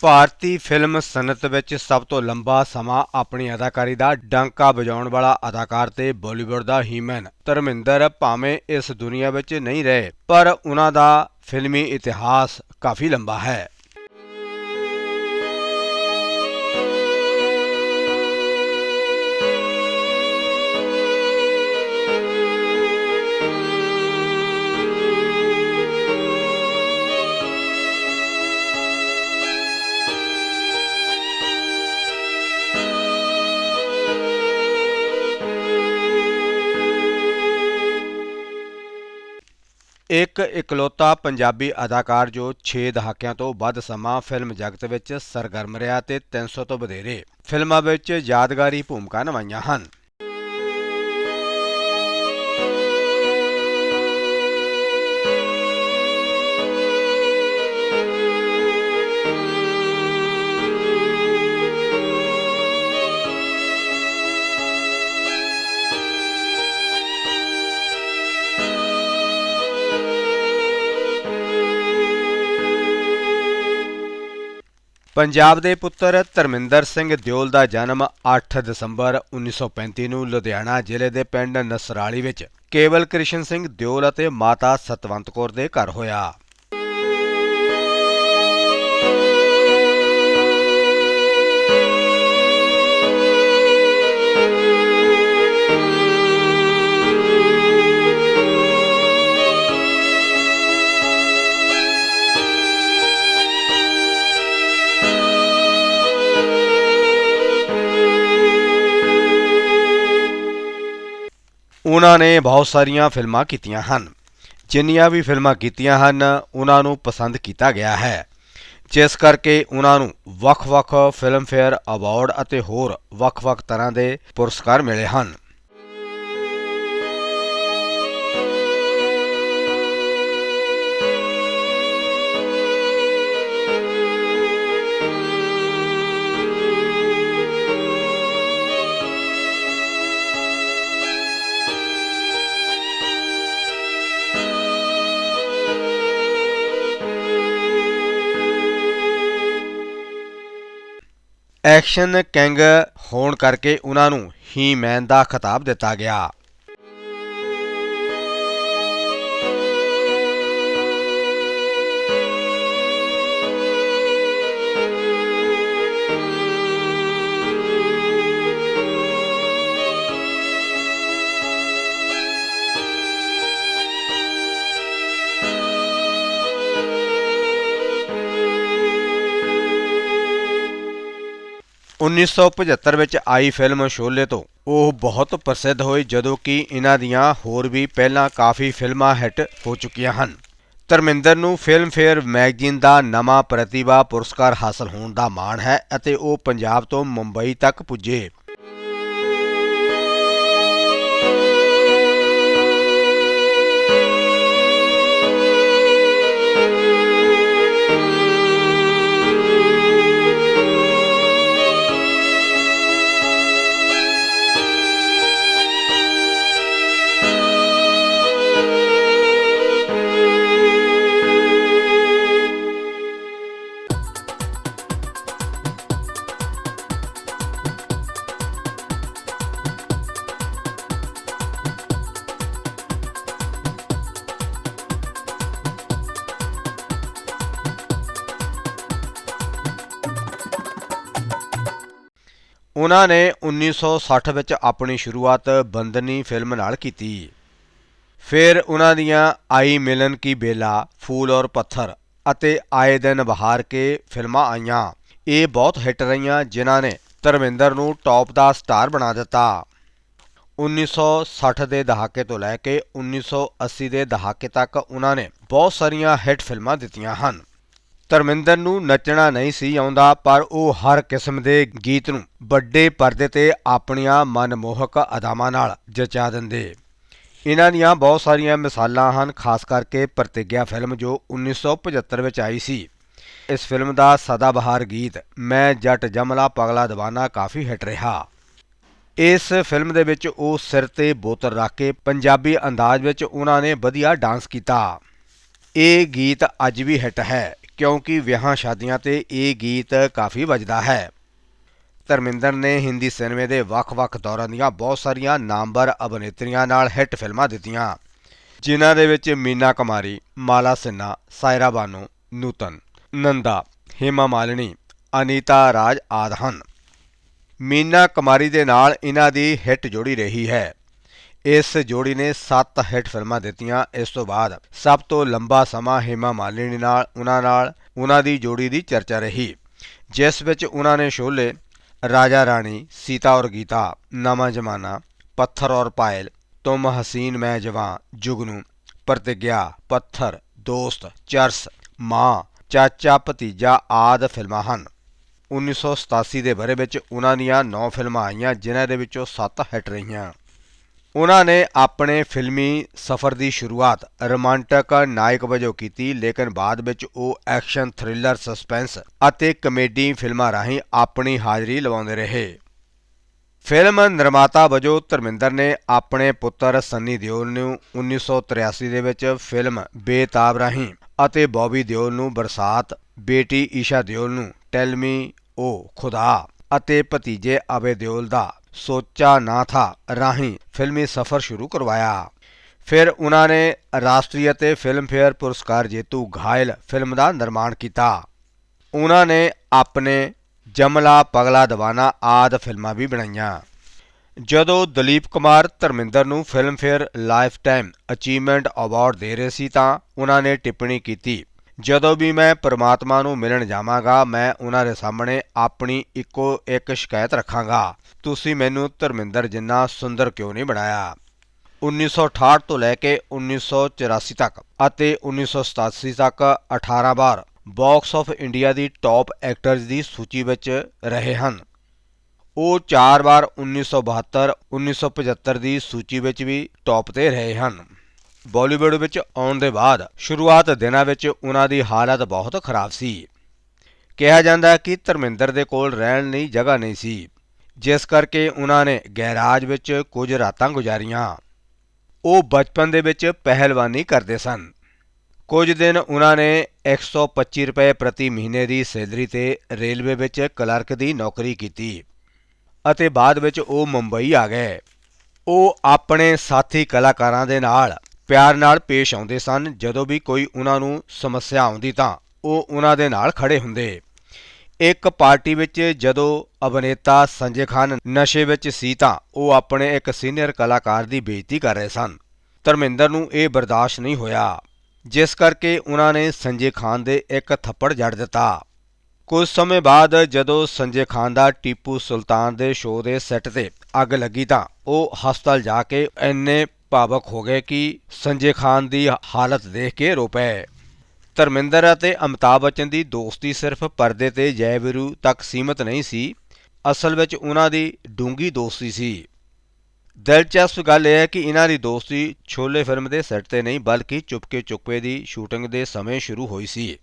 ਭਾਰਤੀ film ਸਨਅਤ ਵਿੱਚ ਸਭ ਤੋਂ ਲੰਬਾ ਸਮਾਂ ਆਪਣੀ ਅਦਾਕਾਰੀ ਦਾ ਡਾਂਕਾ ਵਜਾਉਣ ਵਾਲਾ ਅਦਾਕਾਰ ਤੇ ਬਾਲੀਵੁੱਡ ਦਾ ਹੀਮੈਨ ਧਰਮਿੰਦਰ ਭਾਵੇਂ ਇਸ ਦੁਨੀਆ ਵਿੱਚ ਨਹੀਂ ਰਹੇ, ਪਰ ਉਹਨਾਂ ਦਾ ਫਿਲਮੀ ਇਤਿਹਾਸ ਕਾਫੀ ਲੰਬਾ ਹੈ। ਇੱਕ ਇਕਲੌਤਾ ਪੰਜਾਬੀ ਅਦਾਕਾਰ ਜੋ 6 ਦਹਾਕਿਆਂ ਤੋਂ ਵੱਧ ਸਮਾਂ ਫਿਲਮ ਜਗਤ ਵਿੱਚ ਸਰਗਰਮ ਰਿਹਾ ਤੇ 300 ਤੋਂ ਵਧੇਰੇ ਫਿਲਮਾਂ ਵਿੱਚ ਯਾਦਗਾਰੀ ਭੂਮਿਕਾ ਨਿਭਾਈਆਂ ਹਨ। ਪੰਜਾਬ ਦੇ ਪੁੱਤਰ ਧਰਮਿੰਦਰ ਸਿੰਘ ਦਿਓਲ ਦਾ ਜਨਮ 8 ਦਸੰਬਰ 1935 ਨੂੰ ਲੁਧਿਆਣਾ ਜ਼ਿਲ੍ਹੇ ਦੇ ਪਿੰਡ ਨਸਰਾਲੀ ਵਿੱਚ ਕੇਵਲ ਕ੍ਰਿਸ਼ਨ ਸਿੰਘ ਦਿਓਲ ਅਤੇ ਮਾਤਾ ਸਤਵੰਤ ਕੌਰ ਦੇ ਘਰ ਹੋਇਆ। ਉਹਨਾਂ ਨੇ ਬਹੁਤ ਸਾਰੀਆਂ ਫਿਲਮਾਂ ਕੀਤੀਆਂ ਹਨ। ਜਿੰਨੀਆਂ ਵੀ ਫਿਲਮਾਂ ਕੀਤੀਆਂ ਹਨ, ਉਹਨਾਂ ਨੂੰ ਪਸੰਦ ਕੀਤਾ ਗਿਆ ਹੈ। ਜਿਸ ਕਰਕੇ ਉਹਨਾਂ ਨੂੰ ਵੱਖ-ਵੱਖ ਫਿਲਮਫੇਅਰ ਅਵਾਰਡ ਅਤੇ ਹੋਰ ਵੱਖ-ਵੱਖ ਤਰ੍ਹਾਂ ਦੇ ਪੁਰਸਕਾਰ ਮਿਲੇ ਹਨ। ਐਕਸ਼ਨ ਕਿੰਗ ਹੋਣ ਕਰਕੇ ਉਹਨਾਂ ਨੂੰ ਹੀ ਮੈਨ ਦਾ ਖਿਤਾਬ ਦਿੱਤਾ ਗਿਆ। ਉੱਨੀ ਸੌ ਪਝੱਤਰ ਵਿੱਚ ਆਈ ਫਿਲਮ ਸ਼ੋਲੇ ਤੋਂ ਉਹ ਬਹੁਤ ਪ੍ਰਸਿੱਧ ਹੋਏ ਜਦੋਂ ਕਿ ਇਹਨਾਂ ਦੀਆਂ ਹੋਰ ਵੀ ਪਹਿਲਾਂ ਕਾਫੀ ਫਿਲਮਾਂ ਹਿੱਟ ਹੋ ਚੁੱਕੀਆਂ ਹਨ। ਧਰਮਿੰਦਰ ਨੂੰ ਫਿਲਮਫੇਅਰ ਮੈਗਜ਼ੀਨ ਦਾ ਨਵਾਂ ਪ੍ਰਤਿਭਾ ਪੁਰਸਕਾਰ ਹਾਸਲ ਹੋਣ ਦਾ ਮਾਣ ਹੈ ਅਤੇ ਉਹ ਪੰਜਾਬ ਤੋਂ ਮੁੰਬਈ ਤੱਕ ਪੁੱਜੇ। ਉਹਨਾਂ ਨੇ 1960 ਵਿੱਚ ਆਪਣੀ ਸ਼ੁਰੂਆਤ ਬੰਦਨੀ ਫਿਲਮ ਨਾਲ ਕੀਤੀ। ਫਿਰ ਉਹਨਾਂ ਦੀਆਂ ਆਈ ਮਿਲਨ ਕੀ ਬੇਲਾ, ਫੂਲ ਔਰ ਪੱਥਰ ਅਤੇ ਆਏ ਦਿਨ ਬਹਾਰ ਕੇ ਫਿਲਮਾਂ ਆਈਆਂ। ਇਹ ਬਹੁਤ ਹਿੱਟ ਰਹੀਆਂ ਜਿਨ੍ਹਾਂ ਨੇ ਧਰਮਿੰਦਰ ਨੂੰ ਟੌਪ ਦਾ ਸਟਾਰ ਬਣਾ ਦਿੱਤਾ। 1960 ਦੇ ਦਹਾਕੇ ਤੋਂ ਲੈ ਕੇ 1980 ਦੇ ਦਹਾਕੇ ਤੱਕ ਉਹਨਾਂ ਨੇ ਬਹੁਤ ਸਾਰੀਆਂ ਹਿੱਟ ਫਿਲਮਾਂ ਦਿੱਤੀਆਂ ਹਨ। ਧਰਮਿੰਦਰ ਨੂੰ ਨੱਚਣਾ ਨਹੀਂ ਸੀ ਆਉਂਦਾ, ਪਰ ਉਹ ਹਰ ਕਿਸਮ ਦੇ ਗੀਤ ਨੂੰ ਵੱਡੇ ਪਰਦੇ ਤੇ ਆਪਣੀਆਂ ਮਨਮੋਹਕ ਅਦਾਵਾਂ ਨਾਲ ਜਚਾ ਦਿੰਦੇ। ਇਹਨਾਂ ਦੀਆਂ ਬਹੁਤ ਸਾਰੀਆਂ ਮਿਸਾਲਾਂ ਹਨ, ਖਾਸ ਕਰਕੇ ਪ੍ਰਤਿਗਿਆ ਫਿਲਮ ਜੋ 1975 ਵਿੱਚ ਆਈ ਸੀ। ਇਸ ਫਿਲਮ ਦਾ ਸਦਾਬਹਾਰ ਗੀਤ, ਮੈਂ ਜੱਟ ਜਮਲਾ ਪਗਲਾ ਦਵਾਨਾ ਕਾਫੀ ਹਿੱਟ ਰਿਹਾ। ਇਸ ਫਿਲਮ ਦੇ ਵਿੱਚ ਉਹ ਸਿਰ ਤੇ ਬੋਤਲ ਰੱਖ ਕੇ ਪੰਜਾਬੀ ਅੰਦਾਜ਼ ਵਿੱਚ ਉਹਨਾਂ ਨੇ ਵਧੀਆ ਡਾਂਸ ਕੀਤਾ। ਇਹ ਗੀਤ ਅੱਜ ਵੀ ਹਿੱਟ ਹੈ। ਕਿਉਂਕਿ ਵਿਆਹਾਂ ਸ਼ਾਦੀਆਂ ਤੇ ਇਹ ਗੀਤ ਕਾਫੀ ਵੱਜਦਾ ਹੈ। ਧਰਮਿੰਦਰ ਨੇ ਹਿੰਦੀ ਸਿਨੇਮੇ ਦੇ ਵੱਖ-ਵੱਖ ਦੌਰਾਂ ਦੀਆਂ ਬਹੁਤ ਸਾਰੀਆਂ ਨਾਮਵਰ ਅਭਿਨੇਤਰੀਆਂ ਨਾਲ ਹਿੱਟ ਫਿਲਮਾਂ ਦਿੱਤੀਆਂ, ਜਿਨ੍ਹਾਂ ਦੇ ਵਿੱਚ ਮੀਨਾ ਕੁਮਾਰੀ, ਮਾਲਾ ਸਿन्हा ਸਾਇਰਾ ਬਾਨੋ, ਨੂਤਨ, ਨੰਦਾ, ਹੇਮਾ ਮਾਲਿਨੀ, ਅਨੀਤਾ ਰਾਜ ਆਦਿ ਹਨ। ਮੀਨਾ ਕੁਮਾਰੀ ਦੇ ਨਾਲ ਇਹਨਾਂ ਦੀ ਹਿੱਟ ਜੋੜੀ ਰਹੀ ਹੈ। ਇਸ ਜੋੜੀ ਨੇ 7 ਹਿੱਟ ਫਿਲਮਾਂ ਦਿੱਤੀਆਂ। ਇਸ ਤੋਂ ਬਾਅਦ ਸਭ ਤੋਂ ਲੰਬਾ ਸਮਾਂ ਹੇਮਾ ਮਾਲਿਨੀ ਨਾਲ, ਉਹਨਾਂ ਨਾਲ, ਉਹਨਾਂ ਦੀ ਜੋੜੀ ਦੀ ਚਰਚਾ ਰਹੀ, ਜਿਸ ਵਿੱਚ ਉਹਨਾਂ ਨੇ ਸ਼ੋਲੇ ਰਾਜਾ ਰਾਣੀ, ਸੀਤਾ ਔਰ ਗੀਤਾ, ਨਵਾਂ ਜ਼ਮਾਨਾ, ਪੱਥਰ ਔਰ ਪਾਇਲ, ਤੁਮ ਹਸੀਨ ਮੈਂ ਜਵਾਂ, ਜੁਗਨੂ, ਪ੍ਰਤਿਗਿਆ, ਪੱਥਰ, ਦੋਸਤ, ਚਰਸ, ਮਾਂ, ਚਾਚਾ, ਭਤੀਜਾ ਆਦ ਫਿਲਮਾਂ ਹਨ। 1987 ਦੇ ਬਰੇ ਵਿੱਚ ਉਹਨਾਂ ਦੀਆਂ 9 ਫਿਲਮਾਂ ਆਈਆਂ, ਜਿਨ੍ਹਾਂ ਦੇ ਵਿੱਚੋਂ 7 ਹਿੱਟ ਰਹੀਆਂ। ਉਹਨਾਂ ਨੇ ਆਪਣੇ ਫਿਲਮੀ ਸਫ਼ਰ ਦੀ ਸ਼ੁਰੂਆਤ ਰੋਮਾਂਟਿਕ ਨਾਇਕ ਵਜੋਂ ਕੀਤੀ, ਲੇਕਿਨ ਬਾਅਦ ਵਿੱਚ ਉਹ ਐਕਸ਼ਨ ਥ੍ਰਿਲਰ, ਸਸਪੈਂਸ ਅਤੇ ਕਮੇਡੀ ਫਿਲਮਾਂ ਰਾਹੀਂ ਆਪਣੀ ਹਾਜ਼ਰੀ ਲਵਾਉਂਦੇ ਰਹੇ। ਫਿਲਮ ਨਿਰਮਾਤਾ ਵਜੋਂ ਧਰਮਿੰਦਰ ਨੇ ਆਪਣੇ ਪੁੱਤਰ ਸੰਨੀ ਦਿਓਲ ਨੂੰ 1983 ਦੇ ਵਿੱਚ ਫਿਲਮ ਬੇਤਾਬ ਰਾਹੀਂ ਅਤੇ ਬੌਬੀ ਦਿਓਲ ਨੂੰ ਬਰਸਾਤ, ਬੇਟੀ ਈਸ਼ਾ ਦਿਓਲ ਨੂੰ ਟੈਲ ਮੀ ਓ ਖੁਦਾ ਅਤੇ ਭਤੀਜੇ ਅਵੇ ਦਿਓਲ ਦਾ ਸੋਚਾ ਨਾ ਥਾ ਰਾਹੀਂ ਫਿਲਮੀ ਸਫ਼ਰ ਸ਼ੁਰੂ ਕਰਵਾਇਆ ਫਿਰ ਉਹਨਾਂ ਨੇ ਰਾਸ਼ਟਰੀ ਅਤੇ ਫਿਲਮਫੇਅਰ ਪੁਰਸਕਾਰ ਜੇਤੂ ਘਾਇਲ ਫਿਲਮ ਦਾ ਨਿਰਮਾਣ ਕੀਤਾ ਉਹਨਾਂ ਨੇ ਆਪਣੇ ਜਮਲਾ ਪਗਲਾ ਦਵਾਨਾ ਆਦ ਫਿਲਮਾਂ ਵੀ ਬਣਾਈਆਂ ਜਦੋਂ ਦਲੀਪ ਕੁਮਾਰ ਧਰਮਿੰਦਰ ਨੂੰ ਫਿਲਮਫੇਅਰ ਲਾਈਫਟਾਈਮ ਅਚੀਵਮੈਂਟ ਅਵਾਰਡ ਦੇ ਰਹੇ ਸੀ ਤਾਂ ਉਹਨਾਂ ਨੇ ਟਿੱਪਣੀ ਕੀਤੀ ਜਦੋਂ ਵੀ ਮੈਂ ਪਰਮਾਤਮਾ ਨੂੰ ਮਿਲਣ ਜਾਵਾਂਗਾ, ਮੈਂ ਉਹਨਾਂ ਦੇ ਸਾਹਮਣੇ ਆਪਣੀ ਇੱਕੋ ਇੱਕ ਸ਼ਿਕਾਇਤ ਰੱਖਾਂਗਾ। ਤੁਸੀਂ ਮੈਨੂੰ ਧਰਮਿੰਦਰ ਜਿੰਨਾ ਸੁੰਦਰ ਕਿਉਂ ਨਹੀਂ ਬਣਾਇਆ? 1968 ਤੋਂ ਲੈ ਕੇ 1984 ਤੱਕ ਅਤੇ 1987 ਤੱਕ 18 ਵਾਰ ਬਾਕਸ ਆਫ ਇੰਡੀਆ ਦੀ ਟੌਪ ਐਕਟਰਜ਼ ਦੀ ਸੂਚੀ ਵਿੱਚ ਰਹੇ ਹਨ। ਉਹ 4 ਵਾਰ 1972 1975 ਦੀ ਸੂਚੀ ਵਿੱਚ ਵੀ ਟੌਪ ਤੇ ਰਹੇ ਹਨ। ਬਾਲੀਵੁੱਡ ਵਿੱਚ ਆਉਣ ਦੇ ਬਾਅਦ ਸ਼ੁਰੂਆਤ ਦਿਨਾਂ ਵਿੱਚ ਉਹਨਾਂ ਦੀ ਹਾਲਤ ਬਹੁਤ ਖਰਾਬ ਸੀ। ਕਿਹਾ ਜਾਂਦਾ ਕਿ ਧਰਮਿੰਦਰ ਦੇ ਕੋਲ ਰਹਿਣ ਲਈ ਜਗ੍ਹਾ ਨਹੀਂ ਸੀ, ਜਿਸ ਕਰਕੇ ਉਹਨਾਂ ਨੇ ਗੈਰਾਜ ਵਿੱਚ ਕੁਝ ਰਾਤਾਂ ਗੁਜ਼ਾਰੀਆਂ। ਉਹ ਬਚਪਨ ਦੇ ਵਿੱਚ ਪਹਿਲਵਾਨੀ ਕਰਦੇ ਸਨ। ਕੁਝ ਦਿਨ ਉਹਨਾਂ ਨੇ 125 ਰੁਪਏ ਪ੍ਰਤੀ ਮਹੀਨੇ ਦੀ ਸੈਲਰੀ ਤੇ ਰੇਲਵੇ ਵਿੱਚ ਕਲਰਕ ਦੀ ਨੌਕਰੀ ਕੀਤੀ ਅਤੇ ਬਾਅਦ ਵਿੱਚ ਉਹ ਮੁੰਬਈ ਆ ਗਏ। ਉਹ ਆਪਣੇ ਸਾਥੀ ਕਲਾਕਾਰਾਂ ਦੇ ਨਾਲ ਪਿਆਰ ਨਾਲ ਪੇਸ਼ ਆਉਂਦੇ ਸਨ, ਜਦੋਂ ਵੀ ਕੋਈ ਉਹਨਾਂ ਨੂੰ ਸਮੱਸਿਆ ਆਉਂਦੀ ਤਾਂ ਉਹ ਉਹਨਾਂ ਦੇ ਨਾਲ ਖੜੇ ਹੁੰਦੇ। ਇੱਕ ਪਾਰਟੀ ਵਿੱਚ ਜਦੋਂ ਅਭਿਨੇਤਾ ਸੰਜੇ ਖਾਨ ਨਸ਼ੇ ਵਿੱਚ ਸੀ ਤਾਂ ਉਹ ਆਪਣੇ ਇੱਕ ਸੀਨੀਅਰ ਕਲਾਕਾਰ ਦੀ ਬੇਇੱਜ਼ਤੀ ਕਰ ਰਹੇ ਸਨ। ਧਰਮਿੰਦਰ ਨੂੰ ਇਹ ਬਰਦਾਸ਼ਤ ਨਹੀਂ ਹੋਇਆ, ਜਿਸ ਕਰਕੇ ਉਹਨਾਂ ਨੇ ਸੰਜੇ ਖਾਨ ਦੇ ਇੱਕ ਥੱਪੜ ਜੜ ਦਿੱਤਾ। ਕੁਝ ਸਮੇਂ ਬਾਅਦ ਜਦੋਂ ਸੰਜੇ ਖਾਨ ਦਾ ਟੀਪੂ ਸੁਲਤਾਨ ਦੇ ਸ਼ੋਅ ਦੇ ਸੈੱਟ ਤੇ ਅੱਗ ਲੱਗੀ ਤਾਂ ਉਹ ਹਸਪਤਾਲ ਜਾ ਕੇ ਇੰਨੇ ਭਾਵਕ ਹੋ ਗਏ ਕਿ ਸੰਜੇ ਖਾਨ ਦੀ ਹਾਲਤ ਦੇਖ ਕੇ ਰੋ ਪਏ। ਧਰਮਿੰਦਰ ਅਤੇ ਅਮਿਤਾਭ ਬੱਚਨ ਦੀ ਦੋਸਤੀ ਸਿਰਫ ਪਰਦੇ ਤੇ ਜੈ ਵੀਰੂ ਤੱਕ ਸੀਮਤ ਨਹੀਂ ਸੀ, ਅਸਲ ਵਿੱਚ ਉਹਨਾਂ ਦੀ ਡੂੰਗੀ ਦੋਸਤੀ ਸੀ। ਦਿਲਚਸਪ ਗੱਲ ਇਹ ਹੈ ਕਿ ਇਹਨਾਂ ਦੀ ਦੋਸਤੀ ਛੋਲੇ ਫਿਲਮ ਦੇ ਸੈੱਟ ਤੇ ਨਹੀਂ, ਬਲਕਿ ਚੁਪਕੇ ਚੁਪਕੇ ਦੀ ਸ਼ੂਟਿੰਗ ਦੇ ਸਮੇਂ ਸ਼ੁਰੂ ਹੋਈ ਸੀ।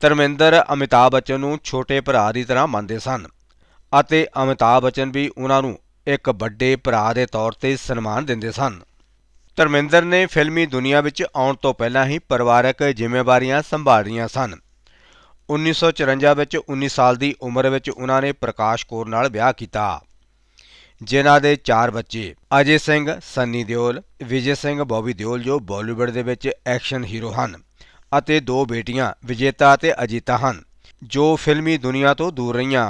ਧਰਮਿੰਦਰ, ਅਮਿਤਾਭ ਬੱਚਨ ਨੂੰ ਛੋਟੇ ਭਰਾ ਦੀ ਤਰ੍ਹਾਂ ਮੰਨਦੇ ਸਨ ਅਤੇ ਅਮਿਤਾਭ ਬੱਚਨ ਵੀ ਉਹਨਾਂ ਨੂੰ ਇੱਕ ਵੱਡੇ ਭਰਾ ਦੇ ਤੌਰ ਤੇ ਸਨਮਾਨ ਦਿੰਦੇ ਸਨ। ਧਰਮਿੰਦਰ ਨੇ ਫਿਲਮੀ ਦੁਨੀਆ ਵਿੱਚ ਆਉਣ ਤੋਂ ਪਹਿਲਾਂ ਹੀ ਪਰਿਵਾਰਕ ਜ਼ਿੰਮੇਵਾਰੀਆਂ ਸੰਭਾਲੀਆਂ ਸਨ। 1954 ਵਿੱਚ 19 ਸਾਲ ਦੀ ਉਮਰ ਵਿੱਚ ਉਹਨਾਂ ਨੇ ਪ੍ਰਕਾਸ਼ ਕੌਰ ਨਾਲ ਵਿਆਹ ਕੀਤਾ। ਜਿਨ੍ਹਾਂ ਦੇ 4 ਬੱਚੇ, ਅਜੇ ਸਿੰਘ, ਸੰਨੀ ਦਿਓਲ, ਵਿਜੇ ਸਿੰਘ, ਬੌਬੀ ਦਿਓਲ ਜੋ ਬਾਲੀਵੁੱਡ ਦੇ ਵਿੱਚ ਐਕਸ਼ਨ ਹੀਰੋ ਹਨ ਅਤੇ ਦੋ ਬੇਟੀਆਂ, ਵਿਜੇਤਾ ਅਤੇ ਅਜੀਤਾ ਹਨ, ਜੋ ਫਿਲਮੀ ਦੁਨੀਆ ਤੋਂ ਦੂਰ ਰਹੀਆਂ।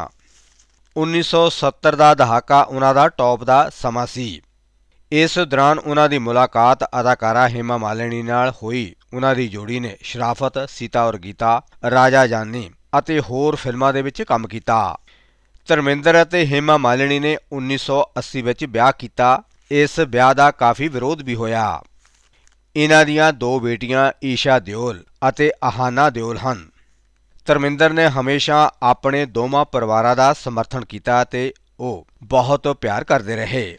1970 ਦਾ ਦਹਾਕਾ ਉਹਨਾਂ ਦਾ ਟੌਪ ਦਾ ਸਮਾਂ ਸੀ। ਇਸ ਦੌਰਾਨ ਉਹਨਾਂ ਦੀ ਮੁਲਾਕਾਤ ਅਦਾਕਾਰਾ ਹੇਮਾ ਮਾਲਿਨੀ ਨਾਲ ਹੋਈ। ਉਹਨਾਂ ਦੀ ਜੋੜੀ ਨੇ ਸ਼ਰਾਫਤ, ਸੀਤਾ ਔਰ ਗੀਤਾ, ਰਾਜਾ ਜਾਨੀ ਅਤੇ ਹੋਰ ਫਿਲਮਾਂ ਦੇ ਵਿੱਚ ਕੰਮ ਕੀਤਾ। ਧਰਮਿੰਦਰ ਅਤੇ ਹੇਮਾ ਮਾਲਿਨੀ ਨੇ 1980 ਵਿੱਚ ਵਿਆਹ ਕੀਤਾ। ਇਸ ਵਿਆਹ ਦਾ ਕਾਫੀ ਵਿਰੋਧ ਵੀ ਹੋਇਆ। ਇਹਨਾਂ ਦੀਆਂ ਦੋ ਬੇਟੀਆਂ ਈਸ਼ਾ ਦਿਓਲ ਅਤੇ ਆਹਾਨਾ ਦਿਓਲ ਹਨ। ਧਰਮਿੰਦਰ ਨੇ ਹਮੇਸ਼ਾ ਆਪਣੇ ਦੋਵਾਂ ਪਰਿਵਾਰਾਂ ਦਾ ਸਮਰਥਨ ਕੀਤਾ ਅਤੇ ਉਹ ਬਹੁਤ ਪਿਆਰ ਕਰਦੇ ਰਹੇ।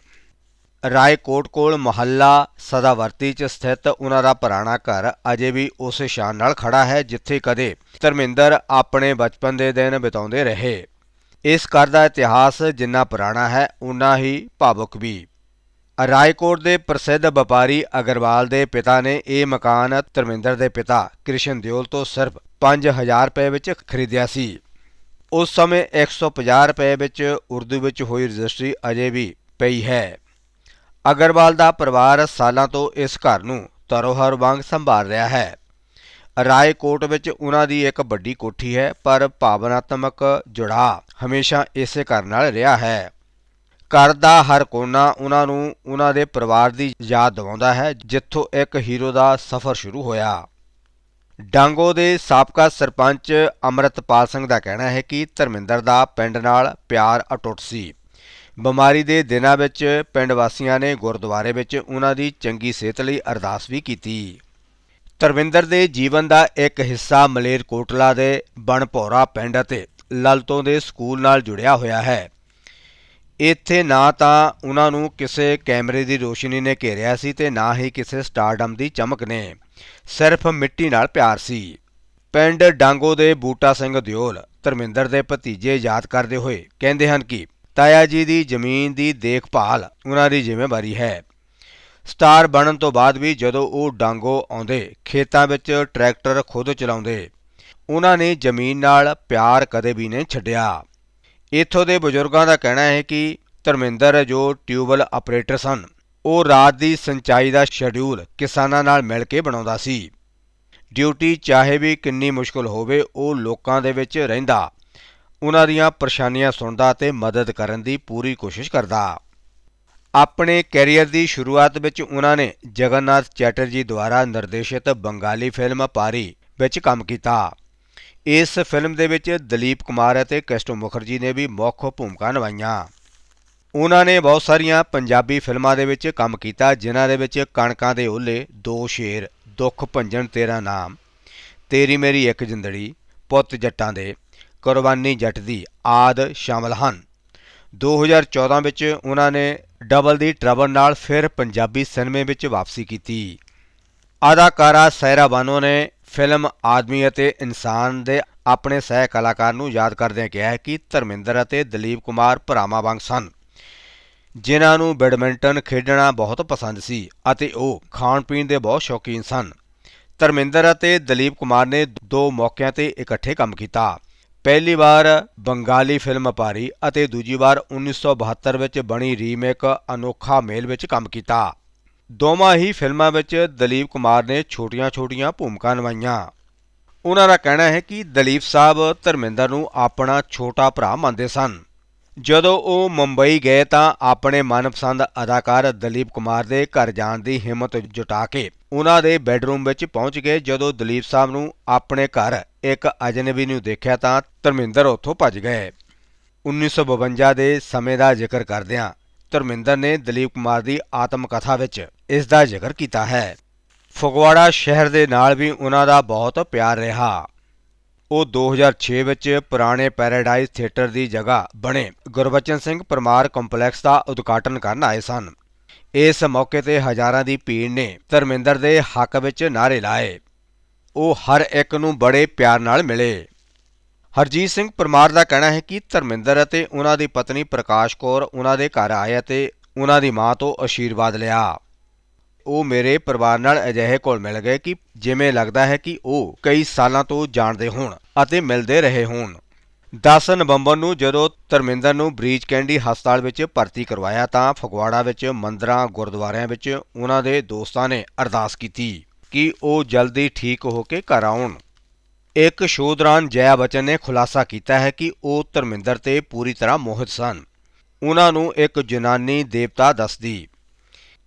ਰਾਏਕੋਟ ਕੋਲ ਮਹੱਲਾ ਸਦਾਵਰਤੀ 'ਚ ਸਥਿਤ ਉਹਨਾਂ ਦਾ ਪੁਰਾਣਾ ਘਰ ਅਜੇ ਵੀ ਉਸ ਸ਼ਾਨ ਨਾਲ ਖੜਾ ਹੈ, ਜਿੱਥੇ ਕਦੇ ਧਰਮਿੰਦਰ ਆਪਣੇ ਬਚਪਨ ਦੇ ਦਿਨ ਬਿਤਾਉਂਦੇ ਰਹੇ। ਇਸ ਘਰ ਦਾ ਇਤਿਹਾਸ ਜਿੰਨਾ ਪੁਰਾਣਾ ਹੈ ਉਨਾ ਹੀ ਭਾਵੁਕ ਵੀ। ਰਾਏਕੋਟ ਦੇ ਪ੍ਰਸਿੱਧ ਵਪਾਰੀ ਅਗਰਵਾਲ ਦੇ ਪਿਤਾ ਨੇ ਇਹ ਮਕਾਨ ਧਰਮਿੰਦਰ ਦੇ ਪਿਤਾ ਕ੍ਰਿਸ਼ਨ ਦਿਓਲ ਤੋਂ ਸਿਰਫ 5000 ਰੁਪਏ ਵਿੱਚ ਖਰੀਦਿਆ ਸੀ। ਉਸ ਸਮੇਂ 150 ਰੁਪਏ ਵਿੱਚ ਉਰਦੂ ਵਿੱਚ ਹੋਈ ਰਜਿਸਟਰੀ ਅਜੇ ਵੀ ਪਈ ਹੈ। ਅਗਰਵਾਲ ਦਾ ਪਰਿਵਾਰ ਸਾਲਾਂ ਤੋਂ ਇਸ ਘਰ ਨੂੰ ਧਰੋਹਰ ਵਾਂਗ ਸੰਭਾਲ ਰਿਹਾ ਹੈ। ਰਾਏਕੋਟ ਵਿੱਚ ਉਹਨਾਂ ਦੀ ਇੱਕ ਵੱਡੀ ਕੋਠੀ ਹੈ, ਪਰ ਭਾਵਨਾਤਮਕ ਜੁੜਾਅ ਹਮੇਸ਼ਾ ਇਸੇ ਘਰ ਨਾਲ ਰਿਹਾ ਹੈ। ਘਰ ਦਾ ਹਰ ਕੋਨਾ ਉਹਨਾਂ ਨੂੰ ਉਹਨਾਂ ਦੇ ਪਰਿਵਾਰ ਦੀ ਯਾਦ ਦਿਵਾਉਂਦਾ ਹੈ, ਜਿੱਥੋਂ ਇੱਕ ਹੀਰੋ ਦਾ ਸਫ਼ਰ ਸ਼ੁਰੂ ਹੋਇਆ। ਡਾਂਗੋ ਦੇ ਸਾਬਕਾ ਸਰਪੰਚ ਅਮਰਤਪਾਲ ਸਿੰਘ ਦਾ ਕਹਿਣਾ ਹੈ ਕਿ ਧਰਮਿੰਦਰ ਦਾ ਪਿੰਡ ਨਾਲ ਪਿਆਰ ਅਟੁੱਟ ਸੀ। ਬਿਮਾਰੀ ਦੇ ਦਿਨਾਂ ਵਿੱਚ ਪਿੰਡ ਵਾਸੀਆਂ ਨੇ ਗੁਰਦੁਆਰੇ ਵਿੱਚ ਉਹਨਾਂ ਦੀ ਚੰਗੀ ਸਿਹਤ ਲਈ ਅਰਦਾਸ ਵੀ ਕੀਤੀ। ਧਰਮਿੰਦਰ ਦੇ ਜੀਵਨ ਦਾ ਇੱਕ ਹਿੱਸਾ ਮਲੇਰਕੋਟਲਾ ਦੇ ਬਣਪੌਰਾ ਪਿੰਡ ਅਤੇ ਲਲਤੋਂ ਦੇ ਸਕੂਲ ਨਾਲ ਜੁੜਿਆ ਹੋਇਆ ਹੈ। ਇੱਥੇ ਨਾ ਤਾਂ ਉਹਨਾਂ ਨੂੰ ਕਿਸੇ ਕੈਮਰੇ ਦੀ ਰੋਸ਼ਨੀ ਨੇ ਘੇਰਿਆ ਸੀ ਤੇ ਨਾ ਹੀ ਕਿਸੇ ਸਟਾਰਡਮ ਦੀ ਚਮਕ ਨੇ। ਸਿਰਫ ਮਿੱਟੀ ਨਾਲ ਪਿਆਰ ਸੀ। ਪਿੰਡ ਡਾਂਗੋ ਦੇ ਬੂਟਾ ਸਿੰਘ ਦਿਓਲ ਧਰਮਿੰਦਰ ਦੇ ਭਤੀਜੇ ਯਾਦ ਕਰਦੇ ਹੋਏ ਕਹਿੰਦੇ ਹਨ ਕਿ ਤਾਇਆ ਜੀ ਦੀ ਜ਼ਮੀਨ ਦੀ ਦੇਖਭਾਲ ਉਹਨਾਂ ਦੀ ਜ਼ਿੰਮੇਵਾਰੀ ਹੈ। ਸਟਾਰ ਬਣਨ ਤੋਂ ਬਾਅਦ ਵੀ ਜਦੋਂ ਉਹ ਡਾਂਗੋ ਆਉਂਦੇ, ਖੇਤਾਂ ਵਿੱਚ ਟਰੈਕਟਰ ਖੁਦ ਚਲਾਉਂਦੇ, ਉਹਨਾਂ ਨੇ ਜ਼ਮੀਨ ਨਾਲ ਪਿਆਰ ਕਦੇ ਵੀ ਨਹੀਂ ਛੱਡਿਆ। ਇੱਥੋਂ ਦੇ ਬਜ਼ੁਰਗਾਂ ਦਾ ਕਹਿਣਾ ਹੈ ਕਿ ਧਰਮਿੰਦਰ ਜੋ ਟਿਊਬਲ ਆਪਰੇਟਰ ਸਨ, ਉਹ ਰਾਤ ਦੀ ਸਿੰਚਾਈ ਦਾ ਸ਼ਡਿਊਲ ਕਿਸਾਨਾਂ ਨਾਲ ਮਿਲ ਕੇ ਬਣਾਉਂਦਾ ਸੀ। ਡਿਊਟੀ ਚਾਹੇ ਵੀ ਕਿੰਨੀ ਮੁਸ਼ਕਲ ਹੋਵੇ, ਉਹ ਲੋਕਾਂ ਦੇ ਵਿੱਚ ਰਹਿੰਦਾ। ਉਹਨਾਂ ਦੀਆਂ ਪਰੇਸ਼ਾਨੀਆਂ ਸੁਣਦਾ ਤੇ ਮਦਦ ਕਰਨ ਦੀ ਪੂਰੀ ਕੋਸ਼ਿਸ਼ ਕਰਦਾ। ਆਪਣੇ ਕੈਰੀਅਰ ਦੀ ਸ਼ੁਰੂਆਤ ਵਿੱਚ ਉਹਨਾਂ ਨੇ ਜਗਨਨਾਥ ਚੈਟਰਜੀ ਦੁਆਰਾ ਨਿਰਦੇਸ਼ਿਤ ਬੰਗਾਲੀ ਫਿਲਮ ਪਾਰੀ ਵਿੱਚ ਕੰਮ ਕੀਤਾ। ਇਸ ਫਿਲਮ ਦੇ ਵਿੱਚ ਦਲੀਪ ਕੁਮਾਰ ਅਤੇ ਕ੍ਰਿਸ਼ਟੋ ਮੁਖਰਜੀ ਨੇ ਵੀ ਮੁੱਖ ਭੂਮਿਕਾ ਨਿਭਾਈਆਂ। ਉਹਨਾਂ ਨੇ ਬਹੁਤ ਸਾਰੀਆਂ ਪੰਜਾਬੀ ਫਿਲਮਾਂ ਦੇ ਵਿੱਚ ਕੰਮ ਕੀਤਾ, ਜਿਨ੍ਹਾਂ ਦੇ ਵਿੱਚ ਕਣਕਾਂ ਦੇ ਓਲੇ ਦੋ ਸ਼ੇਰ, ਦੁੱਖ ਭੰਜਨ ਤੇਰਾ ਨਾਮ, ਤੇਰੀ ਮੇਰੀ ਇੱਕ ਜਿੰਦੜੀ, ਪੁੱਤ ਜੱਟਾਂ ਦੇ ਕੁਰਬਾਨੀ ਜੱਟ ਦੀ ਆਦ ਸ਼ਾਮਲ ਹਨ। 2014 ਵਿੱਚ ਉਹਨਾਂ ਨੇ ਡਬਲ ਦੀ ਟਰਬਲ ਨਾਲ ਫਿਰ ਪੰਜਾਬੀ ਸਿਨੇਮੇ ਵਿੱਚ ਵਾਪਸੀ ਕੀਤੀ। ਅਦਾਕਾਰਾ ਸੈਰਾ ਬਾਨੋ ਨੇ ਫਿਲਮ ਆਦਮੀ ਅਤੇ ਇਨਸਾਨ ਦੇ ਆਪਣੇ ਸਹਿ ਕਲਾਕਾਰ ਨੂੰ ਯਾਦ ਕਰਦਿਆਂ ਕਿਹਾ ਕਿ ਧਰਮਿੰਦਰ ਅਤੇ ਦਲੀਪ ਕੁਮਾਰ ਭਰਾਵਾਂ ਵਾਂਗ ਸਨ। ਜਿਨ੍ਹਾਂ ਨੂੰ ਬੈਡਮਿੰਟਨ ਖੇਡਣਾ ਬਹੁਤ ਪਸੰਦ ਸੀ ਅਤੇ ਉਹ ਖਾਣ ਪੀਣ ਦੇ ਬਹੁਤ ਸ਼ੌਕੀਨ ਸਨ। ਧਰਮਿੰਦਰ ਅਤੇ ਦਲੀਪ ਕੁਮਾਰ ਨੇ ਦੋ ਮੌਕਿਆਂ ਤੇ ਇਕੱਠੇ ਕੰਮ ਕੀਤਾ। ਪਹਿਲੀ ਵਾਰ ਬੰਗਾਲੀ ਫਿਲਮ ਪਾਰੀ ਅਤੇ ਦੂਜੀ ਵਾਰ 1972 ਵਿੱਚ ਬਣੀ ਰੀਮੇਕ ਅਨੋਖਾ ਮੇਲ ਵਿੱਚ ਕੰਮ ਕੀਤਾ। ਦੋਵਾਂ ਹੀ ਫਿਲਮਾਂ ਵਿੱਚ ਦਲੀਪ ਕੁਮਾਰ ਨੇ ਛੋਟੀਆਂ-ਛੋਟੀਆਂ ਭੂਮਿਕਾ ਨਿਭਾਈਆਂ। ਉਹਨਾਂ ਦਾ ਕਹਿਣਾ ਹੈ ਕਿ ਦਲੀਪ ਸਾਹਿਬ ਧਰਮਿੰਦਰ ਨੂੰ ਆਪਣਾ ਛੋਟਾ ਭਰਾ ਮੰਨਦੇ ਸਨ। ਜਦੋਂ ਉਹ ਮੁੰਬਈ ਗਏ ਤਾਂ ਆਪਣੇ ਮਨਪਸੰਦ ਅਦਾਕਾਰ ਦਲੀਪ ਕੁਮਾਰ ਦੇ ਘਰ ਜਾਣ ਦੀ ਹਿੰਮਤ ਜੁਟਾ ਕੇ ਉਹਨਾਂ ਦੇ ਬੈੱਡਰੂਮ ਵਿੱਚ ਪਹੁੰਚ ਗਏ ਜਦੋਂ ਦਲੀਪ ਸਾਹਿਬ ਨੂੰ ਆਪਣੇ ਘਰ ਇੱਕ ਅਜਨਬੀ ਨੂੰ ਦੇਖਿਆ ਤਾਂ ਧਰਮਿੰਦਰ ਉੱਥੋਂ ਭੱਜ ਗਏ। 1952 ਦੇ ਸਮੇਂ ਦਾ ਜ਼ਿਕਰ ਕਰਦਿਆਂ ਧਰਮਿੰਦਰ ਨੇ ਦਲੀਪ ਕੁਮਾਰ ਦੀ ਆਤਮ ਕਥਾ ਵਿੱਚ ਇਸ ਦਾ ਜ਼ਿਕਰ ਕੀਤਾ ਹੈ। ਫਗਵਾੜਾ ਸ਼ਹਿਰ ਦੇ ਨਾਲ ਵੀ ਉਹਨਾਂ ਦਾ ਬਹੁਤ ਪਿਆਰ ਰਿਹਾ। ਉਹ 2006 ਵਿੱਚ ਪੁਰਾਣੇ ਪੈਰਾਡਾਈਜ਼ ਥੀਏਟਰ ਦੀ ਜਗ੍ਹਾ ਬਣੇ ਗੁਰਬਚਨ ਸਿੰਘ ਪਰਮਾਰ ਕੰਪਲੈਕਸ ਦਾ ਉਦਘਾਟਨ ਕਰਨ ਆਏ ਸਨ। ਇਸ ਮੌਕੇ ਤੇ ਹਜ਼ਾਰਾਂ ਦੀ ਭੀੜ ਨੇ ਧਰਮਿੰਦਰ ਦੇ ਹੱਕ ਵਿੱਚ ਨਾਅਰੇ ਲਾਏ। ਉਹ ਹਰ ਇੱਕ ਨੂੰ ਬੜੇ ਪਿਆਰ ਨਾਲ ਮਿਲੇ। ਹਰਜੀਤ ਸਿੰਘ ਪਰਮਾਰ ਦਾ ਕਹਿਣਾ ਹੈ ਕਿ ਧਰਮਿੰਦਰ ਅਤੇ ਉਹਨਾਂ ਦੀ ਪਤਨੀ ਪ੍ਰਕਾਸ਼ ਕੌਰ ਉਹਨਾਂ ਦੇ ਘਰ ਆਏ ਅਤੇ ਉਹਨਾਂ ਦੀ ਮਾਂ ਤੋਂ ਆਸ਼ੀਰਵਾਦ ਲਿਆ। ਉਹ ਮੇਰੇ ਪਰਿਵਾਰ ਨਾਲ ਅਜਿਹੇ ਕੋਲ ਮਿਲ ਗਏ ਕਿ ਜਿਵੇਂ ਲੱਗਦਾ ਹੈ ਕਿ ਉਹ ਕਈ ਸਾਲਾਂ ਤੋਂ ਜਾਣਦੇ ਹੋਣ ਅਤੇ ਮਿਲਦੇ ਰਹੇ ਹੋਣ। 10 ਨਵੰਬਰ ਨੂੰ ਜਦੋਂ ਧਰਮਿੰਦਰ ਨੂੰ ਬ੍ਰੀਚ ਕੈਂਡੀ ਹਸਪਤਾਲ ਵਿੱਚ ਭਰਤੀ ਕਰਵਾਇਆ ਤਾਂ ਫਗਵਾੜਾ ਵਿੱਚ ਮੰਦਰਾਂ, ਗੁਰਦੁਆਰਿਆਂ ਵਿੱਚ ਉਹਨਾਂ ਦੇ ਦੋਸਤਾਂ ਨੇ ਅਰਦਾਸ ਕੀਤੀ ਕਿ ਉਹ ਜਲਦੀ ਠੀਕ ਹੋ ਕੇ ਘਰ ਆਉਣ। ਇੱਕ ਸ਼ੋਅ ਦੌਰਾਨ ਜया ਬਚਨ ਨੇ ਖੁਲਾਸਾ ਕੀਤਾ ਹੈ ਕਿ ਉਹ ਧਰਮਿੰਦਰ ਤੇ ਪੂਰੀ ਤਰ੍ਹਾਂ ਮੋਹਿਤ ਸਨ। ਉਹਨਾਂ ਨੂੰ ਇੱਕ ਜਨਾਨੀ ਦੇਵਤਾ ਦੱਸਦੀ,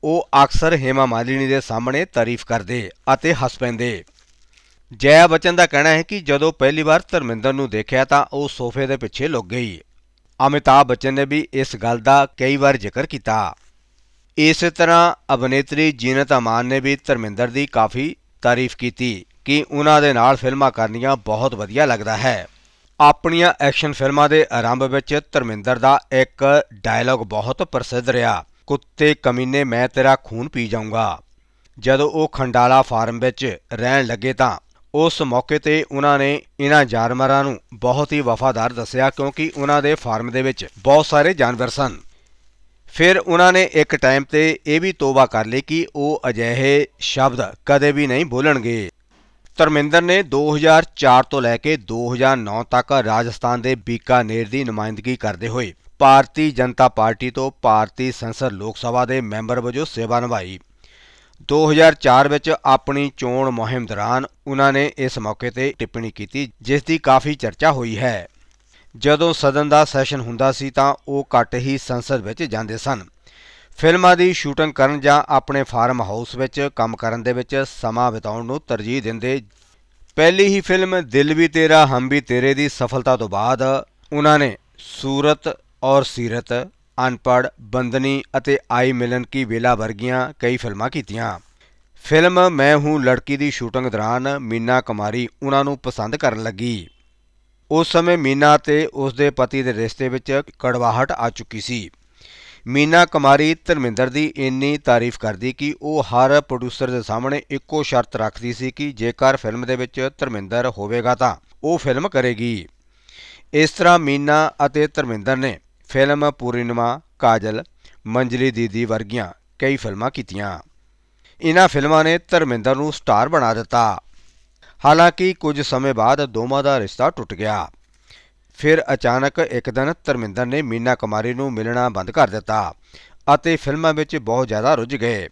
ਉਹ ਅਕਸਰ ਹੇਮਾ ਮਾਲਿਨੀ ਦੇ ਸਾਹਮਣੇ ਤਾਰੀਫ ਕਰਦੇ ਅਤੇ ਹੱਸ ਪੈਂਦੇ। ਜया ਬਚਨ ਦਾ ਕਹਿਣਾ ਹੈ ਕਿ ਜਦੋਂ ਪਹਿਲੀ ਵਾਰ ਧਰਮਿੰਦਰ ਨੂੰ ਦੇਖਿਆ ਤਾਂ ਉਹ ਸੋਫੇ ਦੇ ਪਿੱਛੇ ਲੁਕ ਗਈ। ਅਮਿਤਾਭ ਬੱਚਨ ਨੇ ਵੀ ਇਸ ਗੱਲ ਦਾ ਕਈ ਵਾਰ ਜ਼ਿਕਰ ਕੀਤਾ। ਇਸੇ ਤਰ੍ਹਾਂ ਅਭਿਨੇਤਰੀ ਜੀਨਤ ਅਮਾਨ ਨੇ ਵੀ ਧਰਮਿੰਦਰ ਦੀ ਕਾਫੀ ਤਾਰੀਫ ਕੀਤੀ ਕਿ ਉਹਨਾਂ ਦੇ ਨਾਲ ਫਿਲਮਾਂ ਕਰਨੀਆਂ ਬਹੁਤ ਵਧੀਆ ਲੱਗਦਾ ਹੈ। ਆਪਣੀਆਂ ਐਕਸ਼ਨ ਫਿਲਮਾਂ ਦੇ ਆਰੰਭ ਵਿੱਚ ਧਰਮਿੰਦਰ ਦਾ ਇੱਕ ਡਾਇਲੌਗ ਬਹੁਤ ਪ੍ਰਸਿੱਧ ਰਿਹਾ, ਕੁੱਤੇ ਕਮੀਨੇ ਮੈਂ ਤੇਰਾ ਖੂਨ ਪੀ ਜਾਊਂਗਾ। ਜਦੋਂ ਉਹ ਖੰਡਾਲਾ ਫਾਰਮ ਵਿੱਚ ਰਹਿਣ ਲੱਗੇ ਤਾਂ ਉਸ ਮੌਕੇ ਤੇ ਉਹਨਾਂ ਨੇ ਇਹਨਾਂ ਜਾਨਵਰਾਂ ਨੂੰ ਬਹੁਤ ਹੀ ਵਫਾਦਾਰ ਦੱਸਿਆ ਕਿਉਂਕਿ ਉਹਨਾਂ ਦੇ ਫਾਰਮ ਦੇ ਵਿੱਚ ਬਹੁਤ ਸਾਰੇ ਜਾਨਵਰ ਸਨ। ਫਿਰ ਉਹਨਾਂ ਨੇ ਇੱਕ ਟਾਈਮ ਤੇ ਇਹ ਵੀ ਤੋਬਾ ਕਰ ਲਈ ਕਿ ਉਹ ਅਜਿਹੇ ਸ਼ਬਦ ਕਦੇ ਵੀ ਨਹੀਂ ਬੋਲਣਗੇ। ਧਰਮਿੰਦਰ ਨੇ 2004 ਤੋਂ ਲੈ ਕੇ 2009 ਤੱਕ ਰਾਜਸਥਾਨ ਦੇ ਬੀਕਾਨੇਰ ਦੀ ਨੁਮਾਇੰਦਗੀ ਕਰਦੇ ਹੋਏ ਭਾਰਤੀ ਜਨਤਾ ਪਾਰਟੀ ਤੋਂ ਭਾਰਤੀ ਸੰਸਦ ਲੋਕ ਸਭਾ ਦੇ ਮੈਂਬਰ ਵਜੋਂ ਸੇਵਾ ਨਿਭਾਈ। 2004 ਵਿੱਚ ਆਪਣੀ ਚੋਣ ਮੁਹਿੰਮ ਦੌਰਾਨ ਉਹਨਾਂ ਨੇ ਇਸ ਮੌਕੇ ਤੇ ਟਿੱਪਣੀ ਕੀਤੀ, ਜਿਸ ਦੀ ਕਾਫੀ ਚਰਚਾ ਹੋਈ ਹੈ। ਜਦੋਂ ਸਦਨ ਦਾ ਸੈਸ਼ਨ ਹੁੰਦਾ ਸੀ ਤਾਂ ਉਹ ਘੱਟ ਹੀ ਸੰਸਦ ਵਿੱਚ ਜਾਂਦੇ ਸਨ। ਫਿਲਮਾਂ ਦੀ ਸ਼ੂਟਿੰਗ ਕਰਨ ਜਾਂ ਆਪਣੇ ਫਾਰਮ ਹਾਊਸ ਵਿੱਚ ਕੰਮ ਕਰਨ ਦੇ ਵਿੱਚ ਸਮਾਂ ਬਿਤਾਉਣ ਨੂੰ ਤਰਜੀਹ ਦਿੰਦੇ। ਪਹਿਲੀ ਹੀ ਫਿਲਮ ਦਿਲ ਵੀ ਤੇਰਾ, ਹਮ ਵੀ ਤੇਰੇ ਦੀ ਸਫਲਤਾ ਤੋਂ ਬਾਅਦ ਉਹਨਾਂ ਨੇ ਸੂਰਤ ਔਰ ਸੀਰਤ ਅਨਪੜ ਬੰਦਨੀ ਅਤੇ ਆਈ ਮਿਲਨ ਕੀ ਵੇਲਾ ਵਰਗੀਆਂ ਕਈ ਫਿਲਮਾਂ ਕੀਤੀਆਂ। ਫਿਲਮ ਮੈਂ ਹੂੰ ਲੜਕੀ ਦੀ ਸ਼ੂਟਿੰਗ ਦੌਰਾਨ ਮੀਨਾ ਕੁਮਾਰੀ ਉਹਨਾਂ ਨੂੰ ਪਸੰਦ ਕਰਨ ਲੱਗੀ। ਉਸ ਸਮੇਂ ਮੀਨਾ ਤੇ ਉਸ ਦੇ ਪਤੀ ਦੇ ਰਿਸ਼ਤੇ ਵਿੱਚ ਕੜਵਾਹਟ ਆ ਚੁੱਕੀ ਸੀ। ਮੀਨਾ ਕੁਮਾਰੀ ਧਰਮਿੰਦਰ ਦੀ ਇੰਨੀ ਤਾਰੀਫ ਕਰਦੀ ਕਿ ਉਹ ਹਰ ਪ੍ਰੋਡਿਊਸਰ ਦੇ ਸਾਹਮਣੇ ਇੱਕੋ ਸ਼ਰਤ ਰੱਖਦੀ ਸੀ ਕਿ ਜੇਕਰ ਫਿਲਮ ਦੇ ਵਿੱਚ ਧਰਮਿੰਦਰ ਹੋਵੇਗਾ ਤਾਂ ਉਹ ਫਿਲਮ ਕਰੇਗੀ। ਇਸ ਤਰ੍ਹਾਂ ਮੀਨਾ ਅਤੇ ਧਰਮਿੰਦਰ ਨੇ ਫਿਲਮ ਪੂਰਨਿਮਾ, ਕਾਜਲ, ਮੰਜਲੀ ਦੀਦੀ ਵਰਗੀਆਂ ਕਈ ਫਿਲਮਾਂ ਕੀਤੀਆਂ। ਇਹਨਾਂ ਫਿਲਮਾਂ ਨੇ ਧਰਮਿੰਦਰ ਨੂੰ ਸਟਾਰ ਬਣਾ ਦਿੱਤਾ। ਹਾਲਾਂਕਿ ਕੁਝ ਸਮੇਂ ਬਾਅਦ ਦੋਵਾਂ ਦਾ ਰਿਸ਼ਤਾ ਟੁੱਟ ਗਿਆ। ਫਿਰ ਅਚਾਨਕ ਇੱਕ ਦਿਨ ਧਰਮਿੰਦਰ ਨੇ ਮੀਨਾ ਕੁਮਾਰੀ ਨੂੰ ਮਿਲਣਾ ਬੰਦ ਕਰ ਦਿੱਤਾ ਅਤੇ ਫਿਲਮਾਂ ਵਿੱਚ ਬਹੁਤ ਜ਼ਿਆਦਾ ਰੁੱਝ ਗਏ।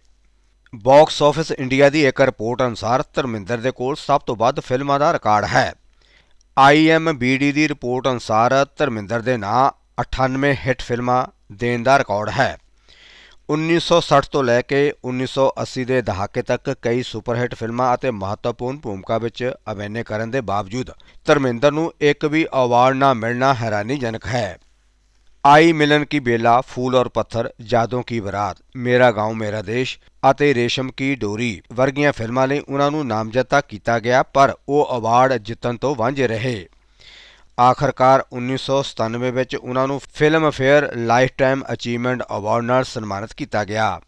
ਬਾਕਸ ਆਫਿਸ ਇੰਡੀਆ ਦੀ ਇੱਕ ਰਿਪੋਰਟ ਅਨੁਸਾਰ ਧਰਮਿੰਦਰ ਦੇ ਕੋਲ ਸਭ ਤੋਂ ਵੱਧ ਫਿਲਮਾਂ ਦਾ ਰਿਕਾਰਡ ਹੈ। IMBD ਦੀ ਰਿਪੋਰਟ ਅਨੁਸਾਰ ਧਰਮਿੰਦਰ ਦੇ ਨਾਂ 98 ਹਿੱਟ ਫਿਲਮਾਂ ਦੇਣ ਦਾ ਰਿਕਾਰਡ ਹੈ 1960 ਤੋਂ ਲੈ ਕੇ 1980 ਦੇ ਦਹਾਕੇ ਤੱਕ ਕਈ ਸੁਪਰਹਿੱਟ ਫਿਲਮਾਂ ਅਤੇ ਮਹੱਤਵਪੂਰਨ ਭੂਮਿਕਾ ਵਿੱਚ ਅਭਿਨੈ ਕਰਨ ਦੇ ਬਾਵਜੂਦ ਧਰਮਿੰਦਰ ਨੂੰ ਇੱਕ ਵੀ ਅਵਾਰਡ ਨਾ ਮਿਲਣਾ ਹੈਰਾਨੀਜਨਕ ਹੈ ਆਈ ਮਿਲਨ ਕੀ ਬੇਲਾ ਫੂਲ ਔਰ ਪੱਥਰ ਜਾਦੋਂ ਕੀ ਬਰਾਤ ਮੇਰਾ گاؤں ਮੇਰਾ ਦੇਸ਼ ਅਤੇ ਰੇਸ਼ਮ ਕੀ ਡੋਰੀ ਵਰਗੀਆਂ ਫਿਲਮਾਂ ਲਈ ਉਹਨਾਂ ਨੂੰ ਨਾਮਜ਼ਦਤਾ ਕੀਤਾ ਗਿਆ ਪਰ ਉਹ ਅਵਾਰਡ ਜਿੱਤਣ ਤੋਂ ਵਾਂਝੇ ਰਹੇ ਆਖਰਕਾਰ 1997 ਵਿੱਚ ਉਹਨਾਂ ਨੂੰ Filmfare lifetime achievement award ਨਾਲ ਸਨਮਾਨਿਤ ਕੀਤਾ ਗਿਆ।